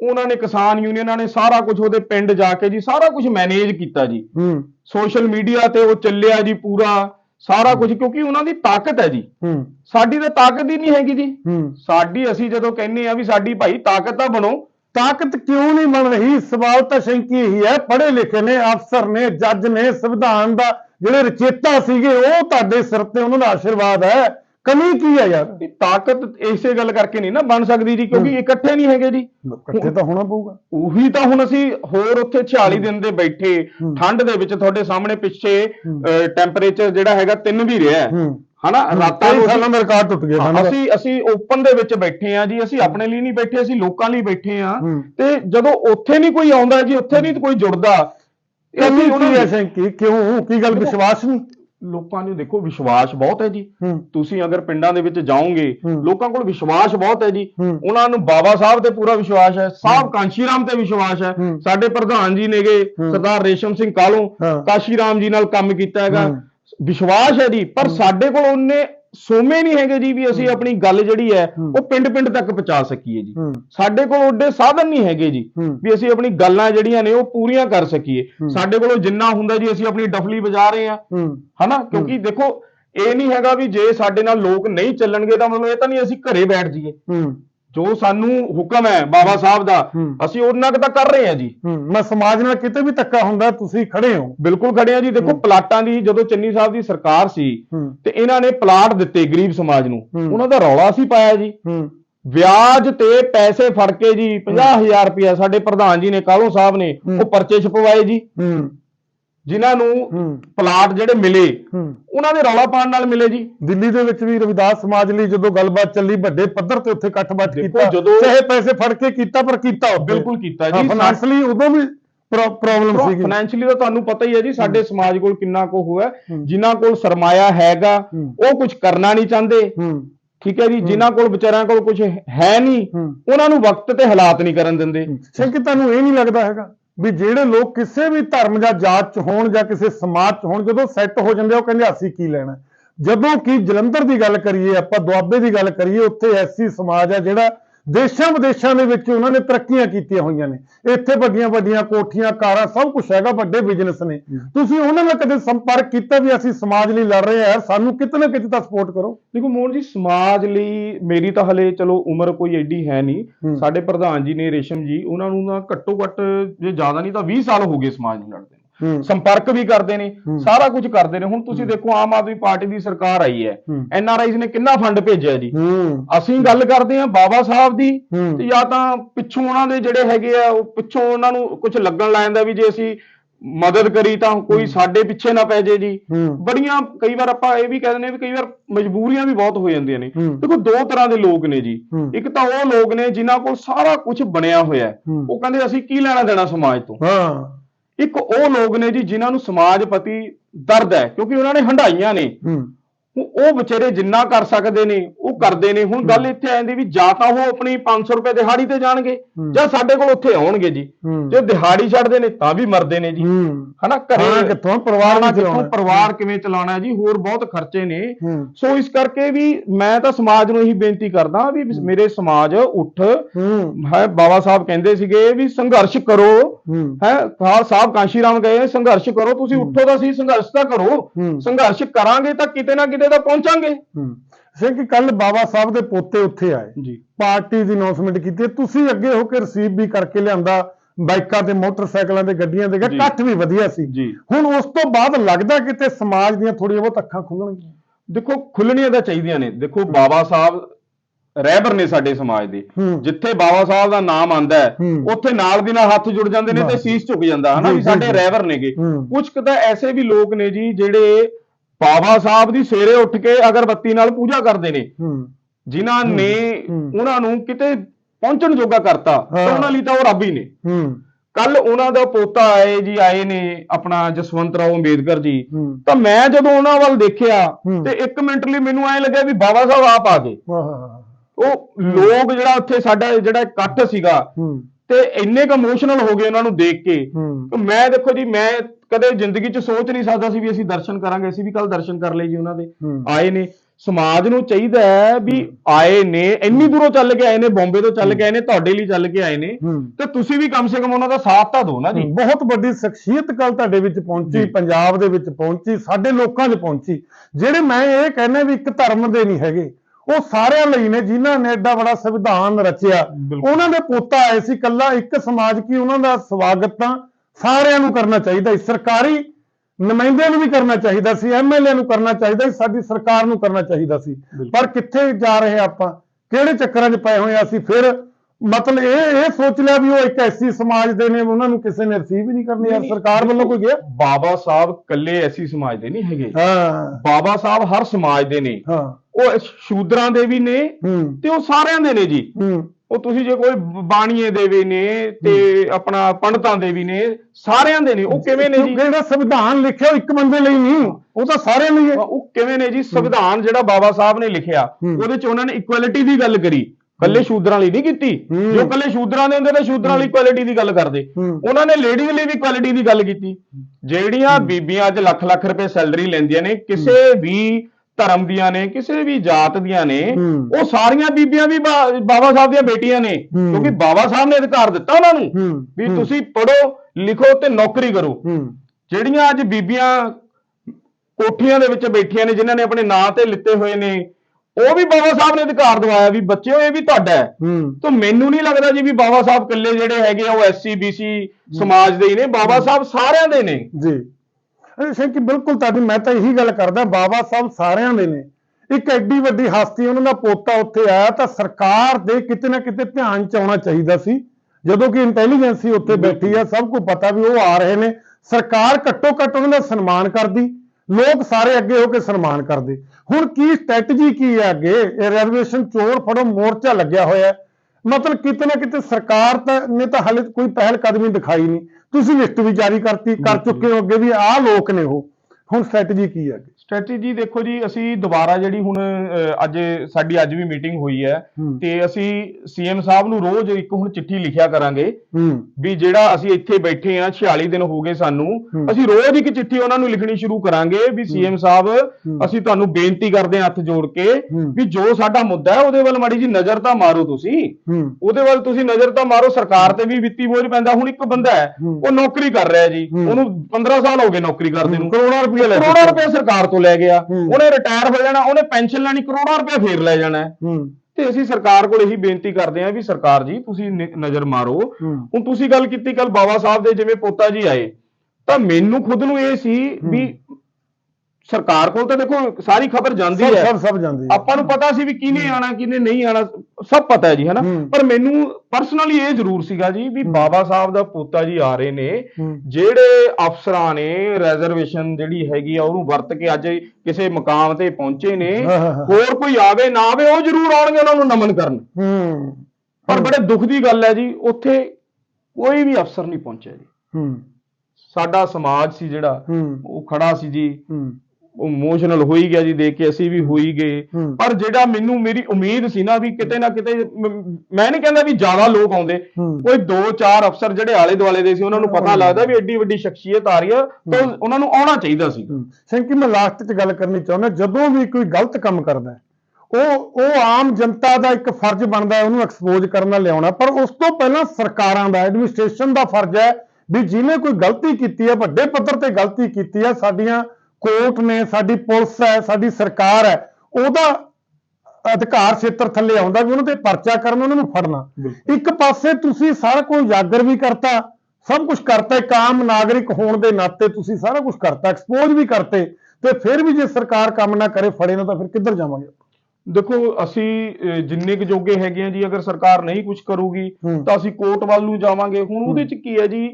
ਉਹਨਾਂ ਨੇ ਕਿਸਾਨ ਯੂਨੀਅਨਾਂ ਨੇ ਸਾਰਾ ਕੁਝ ਉਹਦੇ ਪਿੰਡ ਜਾ ਕੇ ਜੀ ਸਾਰਾ ਕੁਝ ਮੈਨੇਜ ਕੀਤਾ ਜੀ। ਹੂੰ। ਸੋਸ਼ਲ ਮੀਡੀਆ ਤੇ ਉਹ ਚੱਲਿਆ ਜੀ ਪੂਰਾ। ਸਾਰਾ ਕੁਝ ਕਿਉਂਕਿ ਉਹਨਾਂ ਦੀ ਤਾਕਤ ਹੈ ਜੀ। ਹੂੰ। ਸਾਡੀ ਤਾਂ ਤਾਕਤ ਹੀ ਨਹੀਂ ਹੈਗੀ ਜੀ। ਹੂੰ। ਸਾਡੀ ਅਸੀਂ ਜਦੋਂ ਕਹਿੰਨੇ ਆ ਵੀ ਸਾਡੀ ਭਾਈ ਤਾਕਤ ਤਾਂ ਬਣੋ। ਤਾਕਤ ਕਿਉਂ ਨਹੀਂ ਬਣ ਰਹੀ? ਸਵਾਲ ਤਾਂ ਸ਼ੰਕੀ ਇਹੀ ਹੈ। ਪੜ੍ਹੇ ਲਿਖੇ ਨੇ ਅਫਸਰ ਨੇ ਜੱਜ ਨੇ ਸੰਵਿਧਾਨ ਦਾ ਜਿਹੜੇ ਰਚੇਤਾ ਸੀਗੇ ਉਹ ਤੁਹਾਡੇ ਸਿਰ ਤੇ ਉਹਨਾਂ ਦਾ ਆਸ਼ੀਰਵਾਦ ਹੈ। ਕਮੀ ਕੀ ਹੈ ਯਾਰ? ਵੀ ਤਾਕਤ ਇਸੇ ਗੱਲ ਕਰਕੇ ਨਹੀਂ ਨਾ ਬਣ ਸਕਦੀ ਜੀ ਕਿਉਂਕਿ ਇਕੱਠੇ ਨਹੀਂ ਹੈਗੇ ਜੀ। ਇਕੱਠੇ ਤਾਂ ਹੋਣਾ ਪਊਗਾ। ਉਹੀ ਤਾਂ ਹੁਣ ਅਸੀਂ ਹੋਰ ਉੱਥੇ 46 ਦਿਨ ਦੇ ਬੈਠੇ। ਠੰਡ ਦੇ ਵਿੱਚ ਤੁਹਾਡੇ ਸਾਹਮਣੇ ਪਿੱਛੇ ਟੈਂਪਰੇਚਰ ਜਿਹੜਾ ਹੈਗਾ ਤਿੰਨ ਵੀ ਰਿਹਾ। ਹਨਾ ਰਾਤਾਂ ਨੂੰ ਸਾਲਾਂ ਦਾ ਰਿਕਾਰਡ ਟੁੱਟ ਗਿਆ ਅਸੀਂ ਅਸੀਂ ਓਪਨ ਦੇ ਵਿੱਚ ਬੈਠੇ ਆ ਜੀ ਅਸੀਂ ਆਪਣੇ ਲਈ ਨਹੀਂ ਬੈਠੇ ਅਸੀਂ ਲੋਕਾਂ ਲਈ ਬੈਠੇ ਆ। ਤੇ ਜਦੋਂ ਉੱਥੇ ਨਹੀਂ ਕੋਈ ਆਉਂਦਾ ਜੀ ਉੱਥੇ ਨਹੀਂ ਕੋਈ ਜੁੜਦਾ ਅਸੀਂ ਉਹਨਾਂ ਸ਼ੰਕੀ? ਕਿਉਂ? ਕੀ ਗੱਲ? ਵਿਸ਼ਵਾਸ ਨਹੀਂ? ਲੋਕਾਂ ਨੂੰ ਦੇਖੋ ਵਿਸ਼ਵਾਸ ਬਹੁਤ ਹੈ ਜੀ ਤੁਸੀਂ ਅਗਰ ਪਿੰਡਾਂ ਦੇ ਵਿੱਚ ਜਾਓਗੇ। ਲੋਕਾਂ ਕੋਲ ਵਿਸ਼ਵਾਸ ਬਹੁਤ ਹੈ ਜੀ। ਉਹਨਾਂ ਨੂੰ ਬਾਬਾ ਸਾਹਿਬ ਤੇ ਪੂਰਾ ਵਿਸ਼ਵਾਸ ਹੈ ਸਾਹਿਬ ਕਾਂਸ਼ੀ ਰਾਮ ਤੇ ਵਿਸ਼ਵਾਸ ਹੈ। ਸਾਡੇ ਪ੍ਰਧਾਨ ਜੀ ਨੇਗੇ। ਸਰਦਾਰ ਰੇਸ਼ਮ ਸਿੰਘ ਕਾਲੋਂ ਹਾਂ। ਕਾਸ਼ੀ ਰਾਮ ਜੀ ਨਾਲ ਕੰਮ ਕੀਤਾ ਹੈਗਾ। ਵਿਸ਼ਵਾਸ ਹੈ ਜੀ ਪਰ ਸਾਡੇ ਕੋਲ ਉਹਨੇ ਸੋਮੇ ਨਹੀਂ ਹੈਗੇ ਜੀ ਵੀ ਅਸੀਂ ਆਪਣੀ ਗੱਲ ਜਿਹੜੀ ਹੈ। ਉਹ ਪਿੰਡ ਪਿੰਡ ਤੱਕ ਪਹੁੰਚਾ ਸਕੀਏ ਜੀ। ਸਾਡੇ ਕੋਲ ਓਡੇ ਸਾਧਨ ਨਹੀਂ ਹੈਗੇ ਜੀ। ਵੀ ਅਸੀਂ ਆਪਣੀ ਗੱਲਾਂ ਜਿਹੜੀਆਂ ਨੇ ਉਹ ਪੂਰੀਆਂ ਕਰ ਸਕੀਏ। ਸਾਡੇ ਕੋਲੋਂ ਜਿੰਨਾ ਹੁੰਦਾ ਜੀ ਅਸੀਂ ਆਪਣੀ ਡਫਲੀ ਵਜਾ ਰਹੇ ਹਾਂ। ਹੂੰ। ਹਨਾ? ਕਿਉਂਕਿ ਦੇਖੋ ਇਹ ਨਹੀਂ ਹੈਗਾ ਵੀ ਜੇ ਸਾਡੇ ਨਾਲ ਲੋਕ ਨਹੀਂ ਚੱਲਣਗੇ ਤਾਂ ਮਤਲਬ ਇਹ ਤਾਂ ਨਹੀਂ ਅਸੀਂ ਘਰੇ ਬੈਠ ਜਾਈਏ। ਜੋ ਸਾਨੂੰ ਹੁਕਮ ਹੈ ਬਾਬਾ ਸਾਹਿਬ ਦਾ। ਅਸੀਂ ਉਹਨਾਂ ਕੁ ਤਾਂ ਕਰ ਰਹੇ ਹਾਂ ਜੀ। ਮੈਂ ਸਮਾਜ ਨਾਲ ਕਿਤੇ ਵੀ ਧੱਕਾ ਹੁੰਦਾ ਤੁਸੀਂ ਖੜੇ ਹੋ। ਬਿਲਕੁਲ ਖੜੇ ਆ ਜੀ। ਦੇਖੋ ਪਲਾਟਾਂ ਦੀ ਜਦੋਂ ਚੰਨੀ ਸਾਹਿਬ ਦੀ ਸਰਕਾਰ ਸੀ ਤੇ ਇਹਨਾਂ ਨੇ ਪਲਾਟ ਦਿੱਤੇ ਗਰੀਬ ਸਮਾਜ ਨੂੰ। ਉਹਨਾਂ ਦਾ ਰੌਲਾ ਸੀ ਪਾਇਆ ਜੀ। ਵਿਆਜ ਤੇ ਪੈਸੇ ਫੜ ਕੇ ਜੀ 50000 ਰੁਪਇਆ ਸਾਡੇ ਪ੍ਰਧਾਨ ਜੀ ਨੇ ਕਾਲੋਂ ਸਾਹਿਬ ਨੇ। ਉਹ ਪਰਚੇ ਛਪਵਾਏ ਜੀ। ਜਿਨ੍ਹਾਂ ਨੂੰ ਪਲਾਟ ਜਿਹੜੇ ਮਿਲੇ ਉਹਨਾਂ ਦੇ ਰੌਲਾ ਪਾਉਣ ਨਾਲ ਮਿਲੇ ਜੀ। ਦਿੱਲੀ ਦੇ ਵਿੱਚ ਵੀ ਰਵਿਦਾਸ ਸਮਾਜ ਲਈ ਜਦੋਂ ਗੱਲਬਾਤ ਚੱਲੀ ਵੱਡੇ ਪੱਧਰ ਤੇ ਉੱਥੇ ਇਕੱਠ-ਬੱਠ ਕੀਤਾ। ਚਾਹੇ ਪੈਸੇ ਫੜ ਕੇ ਕੀਤਾ ਪਰ ਕੀਤਾ ਬਿਲਕੁਲ ਕੀਤਾ ਜੀ। ਫਾਈਨੈਂਸ਼ਲੀ ਉਦੋਂ ਵੀ ਪ੍ਰੋਬਲਮ ਸੀਗੀ। ਫਾਈਨੈਂਸ਼ੀਅਲੀ ਤਾਂ ਤੁਹਾਨੂੰ ਪਤਾ ਹੀ ਹੈ ਜੀ ਸਾਡੇ ਸਮਾਜ ਕੋਲ ਕਿੰਨਾ ਕੁ ਹੋਇਆ। ਜਿਨ੍ਹਾਂ ਕੋਲ ਸਰਮਾਇਆ ਹੈਗਾ। ਉਹ ਕੁਝ ਕਰਨਾ ਨਹੀਂ ਚਾਹੁੰਦੇ। ਠੀਕ ਹੈ ਜੀ ਜਿਨ੍ਹਾਂ ਕੋਲ ਵਿਚਾਰਿਆਂ ਕੋਲ ਕੁਝ ਹੈ ਨਹੀਂ। ਉਹਨਾਂ ਨੂੰ ਵਕਤ ਤੇ ਹਾਲਾਤ ਨਹੀਂ ਕਰਨ ਦਿੰਦੇ। ਕਿ ਤੁਹਾਨੂੰ ਇਹ ਨਹੀਂ ਲੱਗਦਾ ਹੈਗਾ ਵੀ ਜਿਹੜੇ ਲੋਕ ਕਿਸੇ ਵੀ ਧਰਮ ਜਾਂ ਜਾਤ ਚ ਹੋਣ ਜਾਂ ਕਿਸੇ ਸਮਾਜ ਚ ਹੋਣ ਜਦੋਂ ਸੈੱਟ ਹੋ ਜਾਂਦੇ ਆ, ਉਹ ਕਹਿੰਦੇ ਅਸੀਂ ਕੀ ਲੈਣਾ? ਜਦੋਂ ਕਿ ਜਲੰਧਰ ਦੀ ਗੱਲ ਕਰੀਏ ਆਪਾਂ ਦੁਆਬੇ ਦੀ ਗੱਲ ਕਰੀਏ ਉੱਥੇ ਐਸੀ ਸਮਾਜ ਹੈ ਜਿਹੜਾ ਦੇਸ਼ਾਂ ਵਿਦੇਸ਼ਾਂ ਦੇ ਵਿੱਚ ਉਹਨਾਂ ਨੇ ਤਰੱਕੀਆਂ ਕੀਤੀਆਂ ਹੋਈਆਂ ਨੇ। ਇੱਥੇ ਵੱਡੀਆਂ ਵੱਡੀਆਂ ਕੋਠੀਆਂ ਕਾਰਾਂ ਸਭ ਕੁਝ ਹੈਗਾ ਵੱਡੇ ਬਿਜ਼ਨਸ ਨੇ। ਤੁਸੀਂ ਉਹਨਾਂ ਨਾਲ ਕਦੇ ਸੰਪਰਕ ਕੀਤਾ ਵੀ ਅਸੀਂ ਸਮਾਜ ਲਈ ਲੜ ਰਹੇ ਹਾਂ ਸਾਨੂੰ ਕਿਤੇ ਨਾ ਕਿਤੇ ਤਾਂ ਸਪੋਰਟ ਕਰੋ। ਦੇਖੋ ਮੋਹਨ ਜੀ ਸਮਾਜ ਲਈ ਮੇਰੀ ਤਾਂ ਹਲੇ ਚਲੋ ਉਮਰ ਕੋਈ ਐਡੀ ਹੈ ਨਹੀਂ। ਸਾਡੇ ਪ੍ਰਧਾਨ ਜੀ ਨੇ ਰੇਸ਼ਮ ਜੀ ਉਹਨਾਂ ਨੂੰ ਨਾ ਘੱਟੋ ਘੱਟ ਜੇ ਜ਼ਿਆਦਾ ਨਹੀਂ ਤਾਂ 20 ਸਾਲ ਹੋ ਗਏ ਸਮਾਜ ਨੂੰ ਲੜਦੇ। ਸੰਪਰਕ ਵੀ ਕਰਦੇ ਨੇ। ਸਾਰਾ ਕੁਝ ਕਰਦੇ ਨੇ ਹੁਣ ਤੁਸੀਂ ਦੇਖੋ ਆਮ ਆਦਮੀ ਪਾਰਟੀ ਦੀ ਸਰਕਾਰ ਆਈ ਹੈ। ਐਨ ਆਰ ਆਈਜ਼ ਨੇ ਕਿੰਨਾ ਫੰਡ ਭੇਜਿਆ ਜੀ ਅਸੀਂ ਗੱਲ ਕਰਦੇ ਹਾਂ ਬਾਬਾ ਸਾਹਿਬ ਦੀ। ਤੇ ਜਾਂ ਤਾਂ ਪਿੱਛੋਂ ਉਹਨਾਂ ਦੇ ਜਿਹੜੇ ਹੈਗੇ ਆ ਉਹ ਪਿੱਛੋਂ ਉਹਨਾਂ ਨੂੰ ਕੁਝ ਲੱਗਣ ਲੱਗ ਜਾਂਦਾ ਵੀ ਜੇ ਅਸੀਂ ਮਦਦ ਕਰੀ ਤਾਂ ਕੋਈ ਸਾਡੇ ਪਿੱਛੇ ਨਾ ਪੈ ਜੇ ਜੀ। ਬੜੀਆਂ ਕਈ ਵਾਰ ਆਪਾਂ ਇਹ ਵੀ ਕਹਿ ਦਿੰਦੇ ਹਾਂ ਵੀ ਕਈ ਵਾਰ ਮਜਬੂਰੀਆਂ ਵੀ ਬਹੁਤ ਹੋ ਜਾਂਦੀਆਂ ਨੇ। ਦੇਖੋ ਦੋ ਤਰ੍ਹਾਂ ਦੇ ਲੋਕ ਨੇ ਜੀ। ਇੱਕ ਤਾਂ ਉਹ ਲੋਕ ਨੇ ਜਿਨ੍ਹਾਂ ਕੋਲ ਸਾਰਾ ਕੁਝ ਬਣਿਆ ਹੋਇਆ। ਉਹ ਕਹਿੰਦੇ ਅਸੀਂ ਕੀ ਲੈਣਾ ਦੇਣਾ ਸਮਾਜ ਤੋਂ ਹਾਂ ਇੱਕ ਉਹ ਲੋਕ ਨੇ ਜੀ ਜਿਨ੍ਹਾਂ ਨੂੰ ਸਮਾਜ ਪ੍ਰਤੀ ਦਰਦ ਹੈ, ਕਿਉਂਕਿ ਉਹਨਾਂ ਨੇ ਹੰਡਾਈਆਂ ਨੇ। ਉਹ ਉਹ ਵਿਚਾਰੇ ਜਿੰਨਾ ਕਰ ਸਕਦੇ ਨੇ ਉਹ ਕਰਦੇ ਨੇ। ਹੁਣ ਗੱਲ ਇੱਥੇ ਆਂਦੀ ਵੀ ਜਾਂ ਤਾਂ ਉਹ ਆਪਣੀ 500 ਰੁਪਏ ਦਿਹਾੜੀ ਤੇ ਜਾਣਗੇ। ਜਾਂ ਸਾਡੇ ਕੋਲ ਉੱਥੇ ਆਉਣਗੇ ਜੀ। ਜੇ ਦਿਹਾੜੀ ਛੱਡਦੇ ਨੇ ਤਾਂ ਵੀ ਮਰਦੇ ਨੇ ਜੀ। ਹਨਾ ਘਰੇ ਕਿੱਥੋਂ? ਪਰਿਵਾਰ ਖਾਣਾ ਕਿੱਥੋਂ? ਪਰਿਵਾਰ ਕਿਵੇਂ ਚਲਾਉਣਾ ਜੀ? ਹੋਰ ਬਹੁਤ ਖਰਚੇ ਨੇ। ਸੋ ਇਸ ਕਰਕੇ ਵੀ ਮੈਂ ਤਾਂ ਸਮਾਜ ਨੂੰ ਇਹੀ ਬੇਨਤੀ ਕਰਦਾ ਵੀ ਮੇਰੇ ਸਮਾਜ ਉੱਠ। ਹੂੰ। ਬਾਬਾ ਸਾਹਿਬ ਕਹਿੰਦੇ ਸੀਗੇ ਵੀ ਸੰਘਰਸ਼ ਕਰੋ। ਹੂੰ। ਸਾਹਿਬ ਕਾਂਸ਼ੀ ਰਾਮ ਗਏ ਸੰਘਰਸ਼ ਕਰੋ। ਤੁਸੀਂ ਉੱਠੋ ਤਾਂ ਸਹੀ ਸੰਘਰਸ਼ ਤਾਂ ਕਰੋ। ਸੰਘਰਸ਼ ਕਰਾਂਗੇ ਤਾਂ ਕਿਤੇ ਨਾ ਕਿਤੇ ਤਾਂ ਪਹੁੰਚਾਂਗੇ ਹੂੰ ਸੇ ਕਿ ਕੱਲ ਬਾਬਾ ਸਾਹਿਬ ਦੇ ਪੋਤੇ ਉੱਥੇ ਆਏ ਜੀ ਪਾਰਟੀ ਦੀ ਅਨਾਉਂਸਮੈਂਟ ਕੀਤੀ। ਤੁਸੀਂ ਅੱਗੇ ਹੋ ਕੇ ਰਿਸੀਵ ਵੀ ਕਰਕੇ ਲਿਆਂਦਾ ਬਾਈਕਾਂ ਤੇ ਮੋਟਰਸਾਈਕਲਾਂ ਤੇ ਗੱਡੀਆਂ ਦੇ ਜੀ। ਇਕੱਠ ਵੀ ਵਧੀਆ ਸੀ। ਹੁਣ ਉਸ ਤੋਂ ਬਾਅਦ ਲੱਗਦਾ ਕਿਤੇ ਸਮਾਜ ਦੀਆਂ ਥੋੜੀਆਂ ਬਹੁਤ ਅੱਖਾਂ ਖੁੱਲਣਗੀਆਂ ਦੇਖੋ ਖੁੱਲਣੀਆਂ ਤਾਂ ਚਾਹੀਦੀਆਂ ਨੇ ਦੇਖੋ ਬਾਬਾ ਸਾਹਿਬ ਰਹਿਬਰ ਨੇ ਸਾਡੇ ਸਮਾਜ ਦੇ। ਜਿੱਥੇ ਬਾਬਾ ਸਾਹਿਬ ਦਾ ਨਾਮ ਆਂਦਾ ਹੈ। ਉੱਥੇ ਨਾਲ ਦੀ ਨਾਲ ਹੱਥ ਜੁੜ ਜਾਂਦੇ ਨੇ ਤੇ। ਸੀਸ ਝੁਕ ਜਾਂਦਾ ਹਨਾ ਵੀ ਸਾਡੇ। ਰਹਿਬਰ ਨੇਗੇ। ਕੁਝ ਕੁ ਤਾਂ ਐਸੇ ਵੀ ਲੋਕ ਨੇ ਜੀ ਜਿਹੜੇ ਬਾਬਾ ਸਾਹਿਬ ਦੀ ਸਵੇਰੇ ਉੱਠ ਕੇ ਅਗਰਬੱਤੀ ਨਾਲ ਪੂਜਾ ਕਰਦੇ ਨੇ। ਹੂੰ। ਜਿਨ੍ਹਾਂ ਨੇ। ਉਹਨਾਂ ਨੂੰ ਕਿਤੇ ਪਹੁੰਚਣ ਜੋਗਾ ਕਰਤਾ ਤਾਂ। ਉਹਨਾਂ ਲਈ ਤਾਂ ਉਹ ਰੱਬ ਹੀ ਨੇ। ਹੂੰ। ਕੱਲ ਉਹਨਾਂ ਦਾ ਪੋਤਾ ਆਏ ਜੀ ਆਏ ਨੇ ਆਪਣਾ ਜਸਵੰਤ ਰਾਓ ਅੰਬੇਦਕਰ ਜੀ। ਤਾਂ ਮੈਂ ਜਦੋਂ ਉਹਨਾਂ ਵੱਲ ਦੇਖਿਆ। ਤੇ 1 ਮਿੰਟ ਲਈ ਮੈਨੂੰ ਐਂ ਲੱਗਿਆ ਵੀ ਬਾਬਾ ਸਾਹਿਬ ਆਪ ਆ ਗਏ। ਉਹ ਲੋਕ ਜਿਹੜਾ ਉੱਥੇ ਸਾਡਾ ਜਿਹੜਾ ਇਕੱਠ ਸੀਗਾ ਤੇ ਇੰਨੇ ਕੁ ਇਮੋਸ਼ਨਲ ਹੋ ਗਏ ਉਹਨਾਂ ਨੂੰ ਦੇਖ ਕਿ। ਮੈਂ ਦੇਖੋ ਜੀ ਮੈਂ ਕਦੇ ਜ਼ਿੰਦਗੀ 'ਚ ਸੋਚ ਨਹੀਂ ਸਕਦਾ ਸੀ ਵੀ ਅਸੀਂ ਦਰਸ਼ਨ ਕਰਾਂਗੇ ਅਸੀਂ ਵੀ ਕੱਲ ਦਰਸ਼ਨ ਕਰ ਲਏ ਜੀ ਉਹਨਾਂ ਦੇ। ਆਏ ਨੇ। ਸਮਾਜ ਨੂੰ ਚਾਹੀਦਾ ਹੈ ਵੀ ਆਏ ਨੇ। ਇੰਨੀ ਦੂਰੋਂ ਚੱਲ ਕੇ ਆਏ ਨੇ ਬੰਬੇ ਤੋਂ ਚੱਲ ਕੇ ਆਏ ਨੇ ਤੁਹਾਡੇ ਲਈ ਚੱਲ ਕੇ ਆਏ ਨੇ। ਤੇ ਤੁਸੀਂ ਵੀ ਕਮ ਸੇ ਕਮ ਉਹਨਾਂ ਦਾ ਸਾਥ ਤਾਂ ਦਿਓ ਨਾ ਜੀ। ਬਹੁਤ ਵੱਡੀ ਸ਼ਖਸੀਅਤ ਕੱਲ ਤੁਹਾਡੇ ਵਿੱਚ ਪਹੁੰਚੀ। ਪੰਜਾਬ ਦੇ ਵਿੱਚ ਪਹੁੰਚੀ ਸਾਡੇ ਲੋਕਾਂ 'ਚ ਪਹੁੰਚੀ। ਜਿਹੜੇ ਮੈਂ ਇਹ ਕਹਿੰਦਾ ਵੀ ਇੱਕ ਧਰਮ ਦੇ ਨਹੀਂ ਹੈਗੇ ਉਹ ਸਾਰਿਆਂ ਲਈ ਨੇ ਜਿਨ੍ਹਾਂ ਨੇ ਐਡਾ ਬੜਾ ਸੰਵਿਧਾਨ ਰਚਿਆ। ਉਹਨਾਂ ਦੇ ਪੋਤਾ ਆਏ ਸੀ ਕੱਲਾ ਇੱਕ ਸਮਾਜ ਕੀ ਉਹਨਾਂ ਦਾ ਸਵਾਗਤ ਤਾਂ ਸਾਰਿਆਂ ਨੂੰ ਕਰਨਾ ਚਾਹੀਦਾ ਸੀ ਸਰਕਾਰੀ ਨੁਮਾਇੰਦਿਆਂ ਨੂੰ ਵੀ ਕਰਨਾ ਚਾਹੀਦਾ ਸੀ ਐਮਐਲਏ ਨੂੰ ਕਰਨਾ ਚਾਹੀਦਾ ਸੀ ਸਾਡੀ ਸਰਕਾਰ ਨੂੰ ਕਰਨਾ ਚਾਹੀਦਾ ਸੀ। ਪਰ ਕਿੱਥੇ ਜਾ ਰਹੇ ਆਪਾਂ? ਕਿਹੜੇ ਚੱਕਰਾਂ 'ਚ ਪਏ ਹੋਏ ਆ ਅਸੀਂ? ਫਿਰ ਮਤਲਬ ਇਹ ਇਹ ਸੋਚ ਲਿਆ ਵੀ ਉਹ ਇੱਕ ਐਸੀ ਸਮਾਜ ਦੇ ਨੇ ਉਹਨਾਂ ਨੂੰ ਕਿਸੇ ਨੇ ਰਿਸੀਵ ਹੀ ਨਹੀਂ ਕਰਨੀ ਯਾਰ ਸਰਕਾਰ ਵੱਲੋਂ ਕੋਈ ਗਿਆ? ਬਾਬਾ ਸਾਹਿਬ ਇਕੱਲੇ ਐਸੀ ਸਮਾਜ ਦੇ ਨਹੀਂ ਹੈਗੇ। ਹਾਂ। ਬਾਬਾ ਸਾਹਿਬ ਹਰ ਸਮਾਜ ਦੇ ਨੇ। ਹਾਂ। ਉਹ ਸ਼ੂਦਰਾਂ ਦੇ ਵੀ ਨੇ ਹੂੰ। ਤੇ ਉਹ ਸਾਰਿਆਂ ਦੇ ਨੇ ਜੀ। ਹੂੰ। ਉਹ ਤੁਸੀਂ ਜੇ ਕੋਈ ਬਾਣੀਏ ਦੇ ਵੀ ਨੇ ਤੇ ਆਪਣਾ ਪੰਡਤਾਂ ਦੇ ਵੀ ਨੇ ਸਾਰਿਆਂ ਦੇ ਨੇ ਉਹ ਕਿਵੇਂ ਨੇ ਜੀ? ਜਿਹੜਾ ਸੰਵਿਧਾਨ ਲਿਖਿਆ ਉਹ ਇੱਕ ਬੰਦੇ ਲਈ ਨਹੀਂ ਉਹ ਤਾਂ ਸਾਰਿਆਂ ਲਈ ਹੈ। ਉਹ ਕਿਵੇਂ ਨੇ ਜੀ? ਸੰਵਿਧਾਨ ਜਿਹੜਾ ਬਾਬਾ ਸਾਹਿਬ ਨੇ ਲਿਖਿਆ। ਉਹਦੇ ਚ ਉਹਨਾਂ ਨੇ ਇਕੁਐਲਿਟੀ ਦੀ ਗੱਲ ਕਰੀ। ਕੱਲੇ ਸ਼ੂਦਰਾਂ ਲਈ ਨਹੀਂ ਕੀਤੀ। ਜੋ ਕੱਲੇ ਸ਼ੂਦਰਾਂ ਦੇ ਹੁੰਦੇ ਤਾਂ ਸ਼ੂਦਰਾਂ ਲਈ ਇਕੁਐਲਿਟੀ ਦੀ ਗੱਲ ਕਰਦੇ। ਉਹਨਾਂ ਨੇ ਲੇਡੀਜ਼ ਲਈ ਵੀ ਇਕੁਐਲਿਟੀ ਦੀ ਗੱਲ ਕੀਤੀ। ਜਿਹੜੀਆਂ ਬੀਬੀਆਂ ਅੱਜ ਲੱਖ ਲੱਖ ਰੁਪਏ ਸੈਲਰੀ ਲੈਂਦੀਆਂ ਨੇ ਕਿਸੇ ਵੀ ਧਰਮ ਦੀਆਂ ਨੇ ਕਿਸੇ ਵੀ ਜਾਤ ਦੀਆਂ ਨੇ। ਉਹ ਸਾਰੀਆਂ ਬੀਬੀਆਂ ਵੀ ਬਾਬਾ ਸਾਹਿਬ ਦੀਆਂ ਬੇਟੀਆਂ ਨੇ। ਕਿਉਂਕਿ ਬਾਬਾ ਸਾਹਿਬ ਨੇ ਅਧਿਕਾਰ ਦਿੱਤਾ ਉਹਨਾਂ ਨੂੰ। ਵੀ। ਤੁਸੀਂ ਪੜੋ ਲਿਖੋ ਤੇ ਨੌਕਰੀ ਕਰੋ। ਜਿਹੜੀਆਂ ਅੱਜ ਬੀਬੀਆਂ ਕੋਠੀਆਂ ਦੇ ਵਿੱਚ ਬੈਠੀਆਂ ਨੇ ਜਿਨ੍ਹਾਂ ਨੇ ਆਪਣੇ ਨਾਂ ਤੇ ਲਿੱਤੇ ਹੋਏ ਨੇ ਉਹ ਵੀ ਬਾਬਾ ਸਾਹਿਬ ਨੇ ਅਧਿਕਾਰ ਦਵਾਇਆ ਵੀ ਬੱਚਿਓ ਇਹ ਵੀ ਤੁਹਾਡਾ ਹੈ। ਤਾਂ ਮੈਨੂੰ ਨਹੀਂ ਲੱਗਦਾ ਜੀ ਵੀ ਬਾਬਾ ਸਾਹਿਬ ਇਕੱਲੇ ਜਿਹੜੇ ਹੈਗੇ ਆ ਉਹ ਐਸਸੀ ਬੀਸੀ ਸਮਾਜ ਦੇ ਹੀ ਨੇ। ਬਾਬਾ ਸਾਹਿਬ ਸਾਰਿਆਂ ਦੇ ਨੇ। ਜੀ। ਸਿੰਘ ਕਿ ਬਿਲਕੁਲ ਤੁਹਾਡੀ, ਮੈਂ ਤਾਂ ਇਹੀ ਗੱਲ ਕਰਦਾ, ਬਾਬਾ ਸਾਹਿਬ ਸਾਰਿਆਂ ਦੇ ਨੇ। ਇੱਕ ਐਡੀ ਵੱਡੀ ਹਸਤੀ, ਉਹਨਾਂ ਦਾ ਪੋਤਾ ਉੱਥੇ ਆਇਆ ਤਾਂ ਸਰਕਾਰ ਦੇ ਕਿਤੇ ਨਾ ਕਿਤੇ ਧਿਆਨ ਚ ਆਉਣਾ ਚਾਹੀਦਾ ਸੀ। ਜਦੋਂ ਕਿ ਇੰਟੈਲੀਜੈਂਸੀ ਉੱਥੇ ਬੈਠੀ ਆ, ਸਭ ਕੁਝ ਪਤਾ ਵੀ ਉਹ ਆ ਰਹੇ ਨੇ। ਸਰਕਾਰ ਘੱਟੋ ਘੱਟ ਉਹਨਾਂ ਦਾ ਸਨਮਾਨ ਕਰਦੀ, ਲੋਕ ਸਾਰੇ ਅੱਗੇ ਹੋ ਕੇ ਸਨਮਾਨ ਕਰਦੇ। ਹੁਣ ਕੀ ਸਟ੍ਰੈਟਜੀ ਕੀ ਹੈ ਅੱਗੇ? ਇਹ ਰੈਵੋਲੂਸ਼ਨ ਚੋਰ ਫੜੋ, ਮੋਰਚਾ ਲੱਗਿਆ ਹੋਇਆ। ਮਤਲਬ ਕਿਤੇ ਨਾ ਕਿਤੇ ਸਰਕਾਰ ਤਾਂ, ਨੇ ਤਾਂ ਹਾਲੇ ਕੋਈ ਪਹਿਲ ਕਦਮੀ ਦਿਖਾਈ ਨਹੀਂ। ਤੁਸੀਂ ਲਿਸਟ ਵੀ ਜਾਰੀ ਕਰਤੀ ਕਰ ਚੁੱਕੇ ਹੋ ਅੱਗੇ ਵੀ ਆਹ ਲੋਕ ਨੇ ਉਹ। ਹੁਣ ਸਟ੍ਰੈਟਜੀ ਕੀ ਹੈ ਸਟ੍ਰੈਟਜੀ ਦੇਖੋ ਜੀ ਅਸੀਂ ਦੁਬਾਰਾ ਜਿਹੜੀ ਹੁਣ ਅੱਜ ਸਾਡੀ ਅੱਜ ਵੀ ਮੀਟਿੰਗ ਹੋਈ ਹੈ। ਤੇ ਅਸੀਂ ਸੀਐਮ ਸਾਹਿਬ ਨੂੰ ਰੋਜ਼ ਇੱਕ ਹੁਣ ਚਿੱਠੀ ਲਿਖਿਆ ਕਰਾਂਗੇ ਵੀ ਜਿਹੜਾ ਅਸੀਂ ਇੱਥੇ ਬੈਠੇ ਆ 46 ਦਿਨ ਹੋ ਗਏ ਸਾਨੂੰ। ਅਸੀਂ ਰੋਜ਼ ਇੱਕ ਚਿੱਠੀ ਉਹਨਾਂ ਨੂੰ ਲਿਖਣੀ ਸ਼ੁਰੂ ਕਰਾਂਗੇ ਵੀ ਸੀਐਮ ਸਾਹਿਬ ਅਸੀਂ ਤੁਹਾਨੂੰ ਬੇਨਤੀ ਕਰਦੇ ਹਾਂ ਹੱਥ ਜੋੜ ਕੇ। ਵੀ ਜੋ ਸਾਡਾ ਮੁੱਦਾ ਹੈ ਉਹਦੇ ਵੱਲ ਮਾੜੀ ਜੀ ਨਜ਼ਰ ਤਾਂ ਮਾਰੋ ਤੁਸੀਂ ਉਹਦੇ ਵੱਲ ਤੁਸੀਂ ਨਜ਼ਰ ਤਾਂ ਮਾਰੋ ਸਰਕਾਰ ਤੇ ਵੀ ਵਿੱਤੀ ਬੋਝ ਪੈਂਦਾ ਹੁਣ ਇੱਕ ਬੰਦਾ ਹੈ। ਉਹ ਨੌਕਰੀ ਕਰ ਰਿਹਾ ਜੀ। ਉਹਨੂੰ 15 ਸਾਲ ਹੋ ਗਏ ਨੌਕਰੀ ਕਰਦੇ ਨੂੰ ਕਰੋੜਾਂ ਰੁਪਏ ਲੈ ਕਰੋੜਾਂ ਰੁਪਏ ਸਰਕਾਰ ਤੋਂ ਲੈ ਗਿਆ। ਉਹਨੇ ਰਿਟਾਇਰ ਹੋ ਜਾਣਾ ਉਹਨੇ ਪੈਨਸ਼ਨ ਲੈਣੀ ਕਰੋੜਾਂ ਰੁਪਏ ਫੇਰ ਲੈ ਜਾਣਾ ਤੇ ਅਸੀਂ ਸਰਕਾਰ ਕੋਲ ਇਹੀ ਬੇਨਤੀ ਕਰਦੇ ਹਾਂ ਵੀ ਸਰਕਾਰ ਜੀ ਤੁਸੀਂ ਨਜ਼ਰ ਮਾਰੋ। ਹੁਣ ਤੁਸੀਂ ਗੱਲ ਕੀਤੀ ਕੱਲ ਬਾਬਾ ਸਾਹਿਬ ਦੇ ਜਿਵੇਂ ਪੋਤਾ ਜੀ ਆਏ ਤਾਂ ਮੈਨੂੰ ਖੁਦ ਨੂੰ ਇਹ ਸੀ ਵੀ ਸਰਕਾਰ ਕੋਲ ਤਾਂ ਦੇਖੋ ਸਾਰੀ ਖਬਰ ਜਾਂਦੀ ਹੈ। ਸਭ ਸਭ ਜਾਂਦੀ ਹੈ। ਆਪਾਂ ਨੂੰ ਪਤਾ ਸੀ ਵੀ ਕਿਹਨੇ ਆਣਾ ਕਿਹਨੇ ਨਹੀਂ ਆਣਾ ਸਭ ਪਤਾ ਹੈ ਜੀ ਹਨਾ। ਪਰ ਮੈਨੂੰ ਪਰਸਨਲੀ ਇਹ ਜ਼ਰੂਰ ਸੀਗਾ ਜੀ ਵੀ ਬਾਬਾ ਸਾਹਿਬ ਦਾ ਪੋਤਾ ਜੀ ਆ ਰਹੇ ਨੇ। ਜਿਹੜੇ ਅਫਸਰਾਂ ਨੇ ਰਿਜ਼ਰਵੇਸ਼ਨ ਜਿਹੜੀ ਹੈਗੀ ਆ ਉਹਨੂੰ ਵਰਤ ਕੇ ਅੱਜ ਕਿਸੇ ਮਕਾਮ ਤੇ ਪਹੁੰਚੇ ਨੇ। ਹੋਰ ਕੋਈ ਆਵੇ ਨਾ ਆਵੇ ਉਹ ਜ਼ਰੂਰ ਆਉਣਗੇ ਉਹਨਾਂ ਨੂੰ ਨਮਨ ਕਰਨ। ਪਰ ਬੜੇ ਦੁੱਖ ਦੀ ਗੱਲ ਹੈ ਜੀ ਉੱਥੇ ਕੋਈ ਵੀ ਅਫਸਰ ਨਹੀਂ ਪਹੁੰਚਿਆ ਜੀ। ਸਾਡਾ ਸਮਾਜ ਸੀ ਜਿਹੜਾ ਉਹ ਖੜਾ ਸੀ ਜੀ। ਇਮੋਸ਼ਨਲ ਹੋ ਹੀ ਗਿਆ ਜੀ ਦੇਖ ਕੇ ਅਸੀਂ ਵੀ ਹੋ ਹੀ। ਗਏ। ਪਰ ਜਿਹੜਾ ਮੈਨੂੰ ਮੇਰੀ ਉਮੀਦ ਸੀ ਨਾ ਵੀ ਕਿਤੇ ਨਾ ਕਿਤੇ ਮ- ਨਹੀਂ ਕਹਿੰਦਾ ਵੀ ਜ਼ਿਆਦਾ ਲੋਕ ਆਉਂਦੇ। ਕੋਈ ਦੋ ਚਾਰ ਅਫਸਰ ਜਿਹੜੇ ਆਲੇ ਦੁਆਲੇ ਦੇ ਸੀ ਉਹਨਾਂ ਨੂੰ ਪਤਾ ਲੱਗਦਾ ਵੀ ਐਡੀ ਵੱਡੀ ਸ਼ਖਸੀਅਤ ਆ ਰਹੀ ਆ ਤਾਂ ਉਹਨਾਂ ਨੂੰ ਆਉਣਾ ਚਾਹੀਦਾ ਸੀ। ਸ਼ੰਕੀ ਮੈਂ ਲਾਸਟ 'ਚ ਗੱਲ ਕਰਨੀ ਚਾਹੁੰਦਾ ਜਦੋਂ ਵੀ ਕੋਈ ਗਲਤ ਕੰਮ ਕਰਦਾ ਹੈ, ਉਹ ਉਹ ਆਮ ਜਨਤਾ ਦਾ ਇੱਕ ਫਰਜ਼ ਬਣਦਾ ਉਹਨੂੰ ਐਕਸਪੋਜ਼ ਕਰਨਾ ਲਿਆਉਣਾ। ਪਰ ਉਸ ਤੋਂ ਪਹਿਲਾਂ ਸਰਕਾਰਾਂ ਦਾ ਐਡਮਿਨਿਸਟ੍ਰੇਸ਼ਨ ਦਾ ਫਰਜ਼ ਹੈ ਵੀ ਜਿਹਨੇ ਕੋਈ ਗਲਤੀ ਕੀਤੀ ਹੈ ਵੱਡੇ ਪੱਧਰ ਤੇ ਗਲਤੀ ਕੀਤੀ ਹੈ ਸਾਡੀਆਂ ਕੋਰਟ ਨੇ ਸਾਡੀ ਪੁਲਿਸ ਹੈ ਸਾਡੀ ਸਰਕਾਰ ਹੈ ਉਹਦਾ ਅਧਿਕਾਰ ਖੇਤਰ ਥੱਲੇ ਆਉਂਦਾ ਵੀ ਉਹਨਾਂ ਤੇ ਪਰਚਾ ਕਰਨ ਉਹਨਾਂ ਨੂੰ ਫੜਨਾ। ਇੱਕ ਪਾਸੇ ਤੁਸੀਂ ਸਾਰਾ ਕੁਝ ਉਜਾਗਰ ਵੀ ਕਰਤਾ ਸਭ ਕੁਝ ਕਰਤਾ ਇੱਕ ਆਮ ਨਾਗਰਿਕ ਹੋਣ ਦੇ ਨਾਤੇ ਤੁਸੀਂ ਸਾਰਾ ਕੁਝ ਕਰਤਾ ਐਕਸਪੋਜ਼ ਵੀ ਕਰਤੇ ਤੇ ਫਿਰ ਵੀ ਜੇ ਸਰਕਾਰ ਕੰਮ ਨਾ ਕਰੇ ਫੜੇ ਨਾ ਤਾਂ ਫਿਰ ਕਿੱਧਰ ਜਾਵਾਂਗੇ? ਦੇਖੋ ਅਸੀਂ ਜਿੰਨੇ ਕੁ ਜੋਗੇ ਹੈਗੇ ਆ ਜੀ ਅਗਰ ਸਰਕਾਰ ਨਹੀਂ ਕੁਝ ਕਰੂਗੀ। ਤਾਂ ਅਸੀਂ ਕੋਰਟ ਵੱਲ ਨੂੰ ਜਾਵਾਂਗੇ। ਹੁਣ ਉਹਦੇ ਚ ਕੀ ਹੈ ਜੀ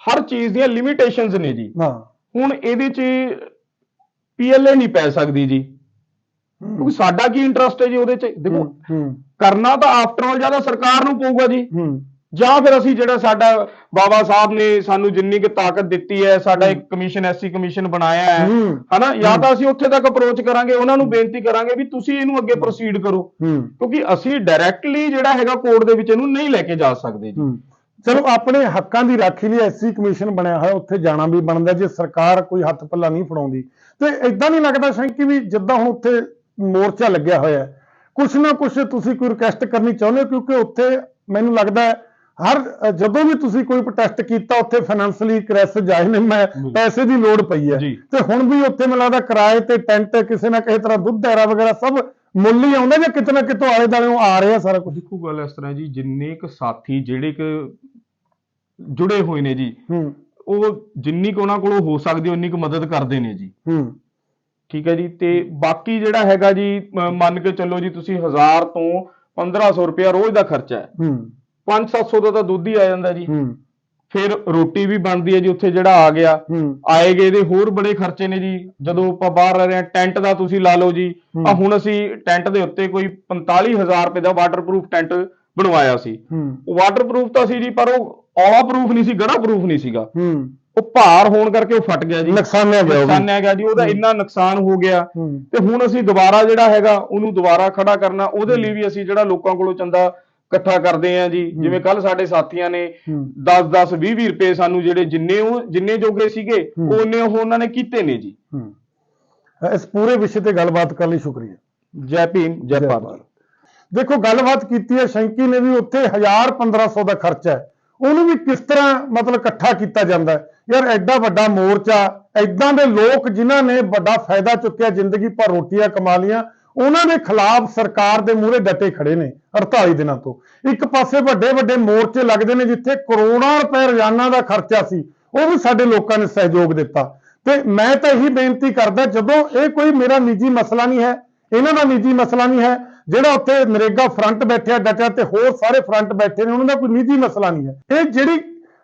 ਹਰ ਚੀਜ਼ ਦੀਆਂ ਲਿਮਿਟੇਸ਼ਨਸ ਨੇ ਜੀ। ਹਾਂ। ਹੁਣ ਇਹਦੇ ਚ ਪੀਐਲਏ ਨਹੀਂ ਪੈ ਸਕਦੀ ਜੀ। ਕਿਉਂਕਿ ਸਾਡਾ ਕੀ ਇੰਟਰਸਟ ਹੈ ਜੀ ਉਹਦੇ ਚ? ਦੇਖੋ ਕਰਨਾ ਤਾਂ ਆਫਟਰ ਆਲ ਜ਼ਿਆਦਾ ਸਰਕਾਰ ਨੂੰ ਪਊਗਾ ਜੀ। ਜਾਂ ਫਿਰ ਅਸੀਂ ਜਿਹੜਾ ਸਾਡਾ ਬਾਬਾ ਸਾਹਿਬ ਨੇ ਸਾਨੂੰ ਜਿੰਨੀ ਕੁ ਤਾਕਤ ਦਿੱਤੀ ਹੈ ਸਾਡਾ ਇੱਕ ਕਮਿਸ਼ਨ ਐਸਸੀ ਕਮਿਸ਼ਨ ਬਣਾਇਆ ਹੈ। ਹਨਾ? ਜਾਂ ਤਾਂ ਅਸੀਂ ਉੱਥੇ ਤੱਕ ਅਪਰੋਚ ਕਰਾਂਗੇ ਉਹਨਾਂ ਨੂੰ ਬੇਨਤੀ ਕਰਾਂਗੇ ਵੀ ਤੁਸੀਂ ਇਹਨੂੰ ਅੱਗੇ ਪ੍ਰੋਸੀਡ ਕਰੋ। ਕਿਉਂਕਿ ਅਸੀਂ ਡਾਇਰੈਕਟਲੀ ਜਿਹੜਾ ਹੈਗਾ ਕੋਰਟ ਦੇ ਵਿੱਚ ਇਹਨੂੰ ਨਹੀਂ ਲੈ ਕੇ ਜਾ ਸਕਦੇ ਜੀ। ਚਲੋ ਆਪਣੇ ਹੱਕਾਂ ਦੀ ਰਾਖੀ ਲਈ ਐਸਸੀ ਕਮਿਸ਼ਨ ਬਣਿਆ ਹੋਇਆ ਉੱਥੇ ਜਾਣਾ ਵੀ ਬਣਦਾ ਜੇ ਸਰਕਾਰ ਕੋਈ ਹੱਥ ਪੱਲਾ ਨਹੀਂ ਫੜਾਉਂਦੀ। ਤੇ ਇਦਾਂ ਨਹੀਂ ਲੱਗਦਾ ਸ਼ੰਕੀ ਵੀ ਜਿੱਦਾਂ ਹੁਣ ਉੱਥੇ ਮੋਰਚਾ ਲੱਗਿਆ ਹੋਇਆ ਕੁਛ ਨਾ ਕੁਛ ਤੁਸੀਂ ਕੋਈ ਰਿਕਵੈਸਟ ਕਰਨੀ ਚਾਹੁੰਦੇ ਹੋ ਕਿਉਂਕਿ ਉੱਥੇ ਮੈਨੂੰ ਲੱਗਦਾ ਹੈ ਹਰ ਜਦੋਂ ਵੀ ਤੁਸੀਂ ਕੋਈ ਪ੍ਰੋਟੈਸਟ ਕੀਤਾ ਉੱਥੇ ਫਾਈਨੈਂਸ਼ਲੀ ਕ੍ਰਾਈਸਿਸ ਜਾਏ ਨੇ ਮੈਂ ਪੈਸੇ ਦੀ ਲੋੜ ਪਈ ਹੈ। ਤੇ ਹੁਣ ਵੀ ਉੱਥੇ ਮੈਨੂੰ ਲੱਗਦਾ ਕਿਰਾਏ ਤੇ ਟੈਂਟ ਕਿਸੇ ਨਾ ਕਿਸੇ ਤਰ੍ਹਾਂ ਦੁੱਧ ਦਾਇਰਾ ਵਗੈਰਾ ਸਭ ਮੁੱਲ ਹੀ ਆਉਂਦਾ ਜਾਂ ਕਿਤੇ ਨਾ ਕਿਤੋਂ ਆਲੇ ਦਾਲੇ ਆ ਰਿਹਾ ਸਾਰਾ ਕੁਝ ਦੇਖੋ ਗੱਲ ਇਸ ਤਰ੍ਹਾਂ ਜੀ ਜਿੰਨੇ ਕੁ ਸਾਥੀ ਜਿਹੜੇ ਕਿ ਜੁੜੇ ਹੋਏ ਨੇ ਜੀ ਹੂੰ। ਉਹ ਜਿੰਨੀ ਕੁ ਉਹਨਾਂ ਕੋਲੋਂ ਹੋ ਸਕਦੀ ਉਨੀ ਕੁ ਮਦਦ ਕਰਦੇ ਨੇ ਜੀ। ਹੂੰ। ਠੀਕ ਹੈ ਜੀ ਤੇ ਬਾਕੀ ਜਿਹੜਾ ਹੈਗਾ ਜੀ ਮੰਨ ਕੇ ਚੱਲੋ ਜੀ ਤੁਸੀਂ 1000 ਤੋਂ 1500 ਰੁਪਇਆ ਰੋਜ਼ ਦਾ ਖਰਚਾ ਹੈ। ਹੂੰ। 5-700 ਦਾ ਤਾਂ ਦੁੱਧ ਹੀ ਆ ਜਾਂਦਾ ਜੀ। ਹੂੰ। ਫਿਰ ਰੋਟੀ ਵੀ ਬਣਦੀ ਹੈ ਜੀ ਉੱਥੇ ਜਿਹੜਾ ਆ ਗਿਆ। ਹੂੰ। ਆਏਗੇ ਇਹਦੇ ਹੋਰ ਬੜੇ ਖਰਚੇ ਨੇ ਜੀ। ਜਦੋਂ ਆਪਾਂ ਬਾਹਰ ਰਹਿ ਰਹੇ ਹਾਂ ਟੈਂਟ ਦਾ ਤੁਸੀਂ ਲਾ ਲਓ ਜੀ। ਆ ਹੁਣ ਅਸੀਂ ਟੈਂਟ ਦੇ ਉੱਤੇ ਕੋਈ 45000 ਰੁਪਏ ਦਾ ਵਾਟਰਪ੍ਰੂਫ ਟੈਂਟ ਬਣਵਾਇਆ ਸੀ। ਉਹ ਵਾਟਰਪ੍ਰੂਫ ਤਾਂ ਸੀ ਜੀ ਪਰ ਉਹ ਔਲਾ ਪ੍ਰੂਫ ਨਹੀਂ ਸੀ ਗੜਾ ਪ੍ਰੂਫ ਨਹੀਂ ਸੀਗਾ। ਉਹ ਭਾਰ ਹੋਣ ਕਰਕੇ ਉਹ ਫਟ ਗਿਆ ਜੀ। ਨੁਕਸਾਨਿਆ ਗਿਆ ਉਹ ਵੀ। ਨੁਕਸਾਨਿਆ ਗਿਆ ਜੀ ਉਹਦਾ ਇੰਨਾ ਨੁਕਸਾਨ ਹੋ ਗਿਆ। ਤੇ ਹੁਣ ਅਸੀਂ ਦੁਬਾਰਾ ਜਿਹੜਾ ਹੈਗਾ ਉਹਨੂੰ ਦੁਬਾਰਾ ਖੜਾ ਕਰਨਾ ਉਹਦੇ ਲਈ ਵੀ ਅਸੀਂ ਜਿਹੜਾ ਲੋਕਾਂ ਕੋਲੋਂ ਚੰਦਾ ਇਕੱਠਾ ਕਰਦੇ ਆਂ ਜੀ। ਜਿਵੇਂ ਕੱਲ ਸਾਡੇ ਸਾਥੀਆਂ ਨੇ ਹੂੰ। 10 10 20 20 ਰੁਪਏ ਸਾਨੂੰ ਜਿਹੜੇ ਜਿੰਨੇ ਉਹ ਜਿੰਨੇ ਜੋਗੇ ਸੀਗੇ। ਉਹਨੇ ਉਹ ਉਹਨਾਂ ਨੇ ਕੀਤੇ ਨੇ ਜੀ। ਇਸ ਪੂਰੇ ਵਿਸ਼ੇ ਤੇ ਗੱਲਬਾਤ ਕਰਨ ਲਈ ਸ਼ੁਕਰੀਆ। ਜੈ ਭੀਮ ਜੈ ਭਾਰਤ। ਦੇਖੋ ਗੱਲਬਾਤ ਕੀਤੀ ਹੈ ਸ਼ੰਕੀ ਨੇ ਵੀ ਉੱਥੇ 1000 1500 ਦਾ ਖਰਚਾ ਹੈ। ਉਹਨੂੰ ਵੀ ਕਿਸ ਤਰ੍ਹਾਂ ਮਤਲਬ ਇਕੱਠਾ ਕੀਤਾ ਜਾਂਦਾ ਹੈ? ਯਾਰ ਐਡਾ ਵੱਡਾ ਮੋਰਚਾ ਐਦਾਂ ਦੇ ਲੋਕ ਜਿਨ੍ਹਾਂ ਨੇ ਵੱਡਾ ਫਾਇਦਾ ਚੁੱਕਿਆ ਜ਼ਿੰਦਗੀ ਭਰ ਰੋਟੀਆਂ ਕਮਾ ਲੀਆਂ ਉਹਨਾਂ ਦੇ ਖਿਲਾਫ ਸਰਕਾਰ ਦੇ ਮੂਹਰੇ ਡਟੇ ਖੜੇ ਨੇ 48 ਦਿਨਾਂ ਤੋਂ। ਇੱਕ ਪਾਸੇ ਵੱਡੇ ਵੱਡੇ ਮੋਰਚੇ ਲੱਗਦੇ ਨੇ ਜਿੱਥੇ ਕਰੋੜਾਂ ਰੁਪਏ ਰੋਜ਼ਾਨਾ ਦਾ ਖਰਚਾ ਸੀ, ਉਹ ਵੀ ਸਾਡੇ ਲੋਕਾਂ ਨੇ ਸਹਿਯੋਗ ਦਿੱਤਾ। ਤੇ ਮੈਂ ਤਾਂ ਇਹੀ ਬੇਨਤੀ ਕਰਦਾ, ਜਦੋਂ ਇਹ ਕੋਈ ਮੇਰਾ ਨਿੱਜੀ ਮਸਲਾ ਨਹੀਂ ਹੈ, ਇਹਨਾਂ ਦਾ ਨਿੱਜੀ ਮਸਲਾ ਨਹੀਂ ਹੈ, ਜਿਹੜਾ ਉੱਥੇ ਨਰੇਗਾ ਫਰੰਟ ਬੈਠਿਆ, ਡਟਿਆ ਤੇ ਹੋਰ ਸਾਰੇ ਫਰੰਟ ਬੈਠੇ ਨੇ, ਉਹਨਾਂ ਦਾ ਕੋਈ ਨਿੱਜੀ ਮਸਲਾ ਨਹੀਂ ਹੈ। ਇਹ ਜਿਹੜੀ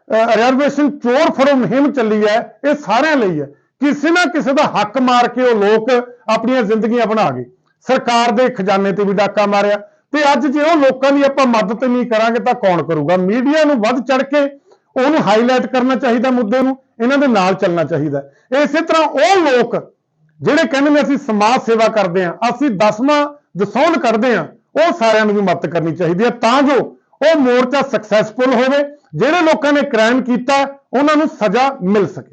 ਰਿਜ਼ਰਵੇਸ਼ਨ ਚੋਰ ਫੜੋ ਮੁਹਿੰਮ ਚੱਲੀ ਹੈ, ਇਹ ਸਾਰਿਆਂ ਲਈ ਹੈ। ਕਿਸੇ ਨਾ ਕਿਸੇ ਦਾ ਹੱਕ ਮਾਰ ਕੇ ਉਹ ਲੋਕ ਆਪਣੀਆਂ ਜ਼ਿੰਦਗੀਆਂ ਬਣਾ ਗਏ। ਸਰਕਾਰ ਦੇ ਖਜ਼ਾਨੇ ਤੇ ਵੀ ਡਾਕਾ ਮਾਰਿਆ। ਤੇ ਅੱਜ ਜੇ ਉਹ ਲੋਕਾਂ ਦੀ ਆਪਾਂ ਮਦਦ ਨਹੀਂ ਕਰਾਂਗੇ ਤਾਂ ਕੌਣ ਕਰੂਗਾ? ਮੀਡੀਆ ਨੂੰ ਵੱਧ ਚੜ ਕੇ ਉਹਨੂੰ ਹਾਈਲਾਈਟ ਕਰਨਾ ਚਾਹੀਦਾ ਮੁੱਦੇ ਨੂੰ, ਇਹਨਾਂ ਦੇ ਨਾਲ ਚੱਲਣਾ ਚਾਹੀਦਾ। ਇਸੇ ਤਰ੍ਹਾਂ ਉਹ ਲੋਕ ਜਿਹੜੇ ਕਹਿੰਦੇ ਨੇ ਅਸੀਂ ਸਮਾਜ ਸੇਵਾ ਕਰਦੇ ਹਾਂ, ਅਸੀਂ ਦਸਵਾਂ ਦਸੌਲ ਕਰਦੇ ਹਾਂ, ਉਹ ਸਾਰਿਆਂ ਨੂੰ ਵੀ ਮਦਦ ਕਰਨੀ ਚਾਹੀਦੀ ਹੈ। ਤਾਂ ਜੋ ਉਹ ਮੋਰਚਾ ਸਕਸੈਸਫੁਲ ਹੋਵੇ, ਜਿਹੜੇ ਲੋਕਾਂ ਨੇ ਕ੍ਰਾਈਮ ਕੀਤਾ, ਉਹਨਾਂ ਨੂੰ ਸਜ਼ਾ ਮਿਲ ਸਕੇ।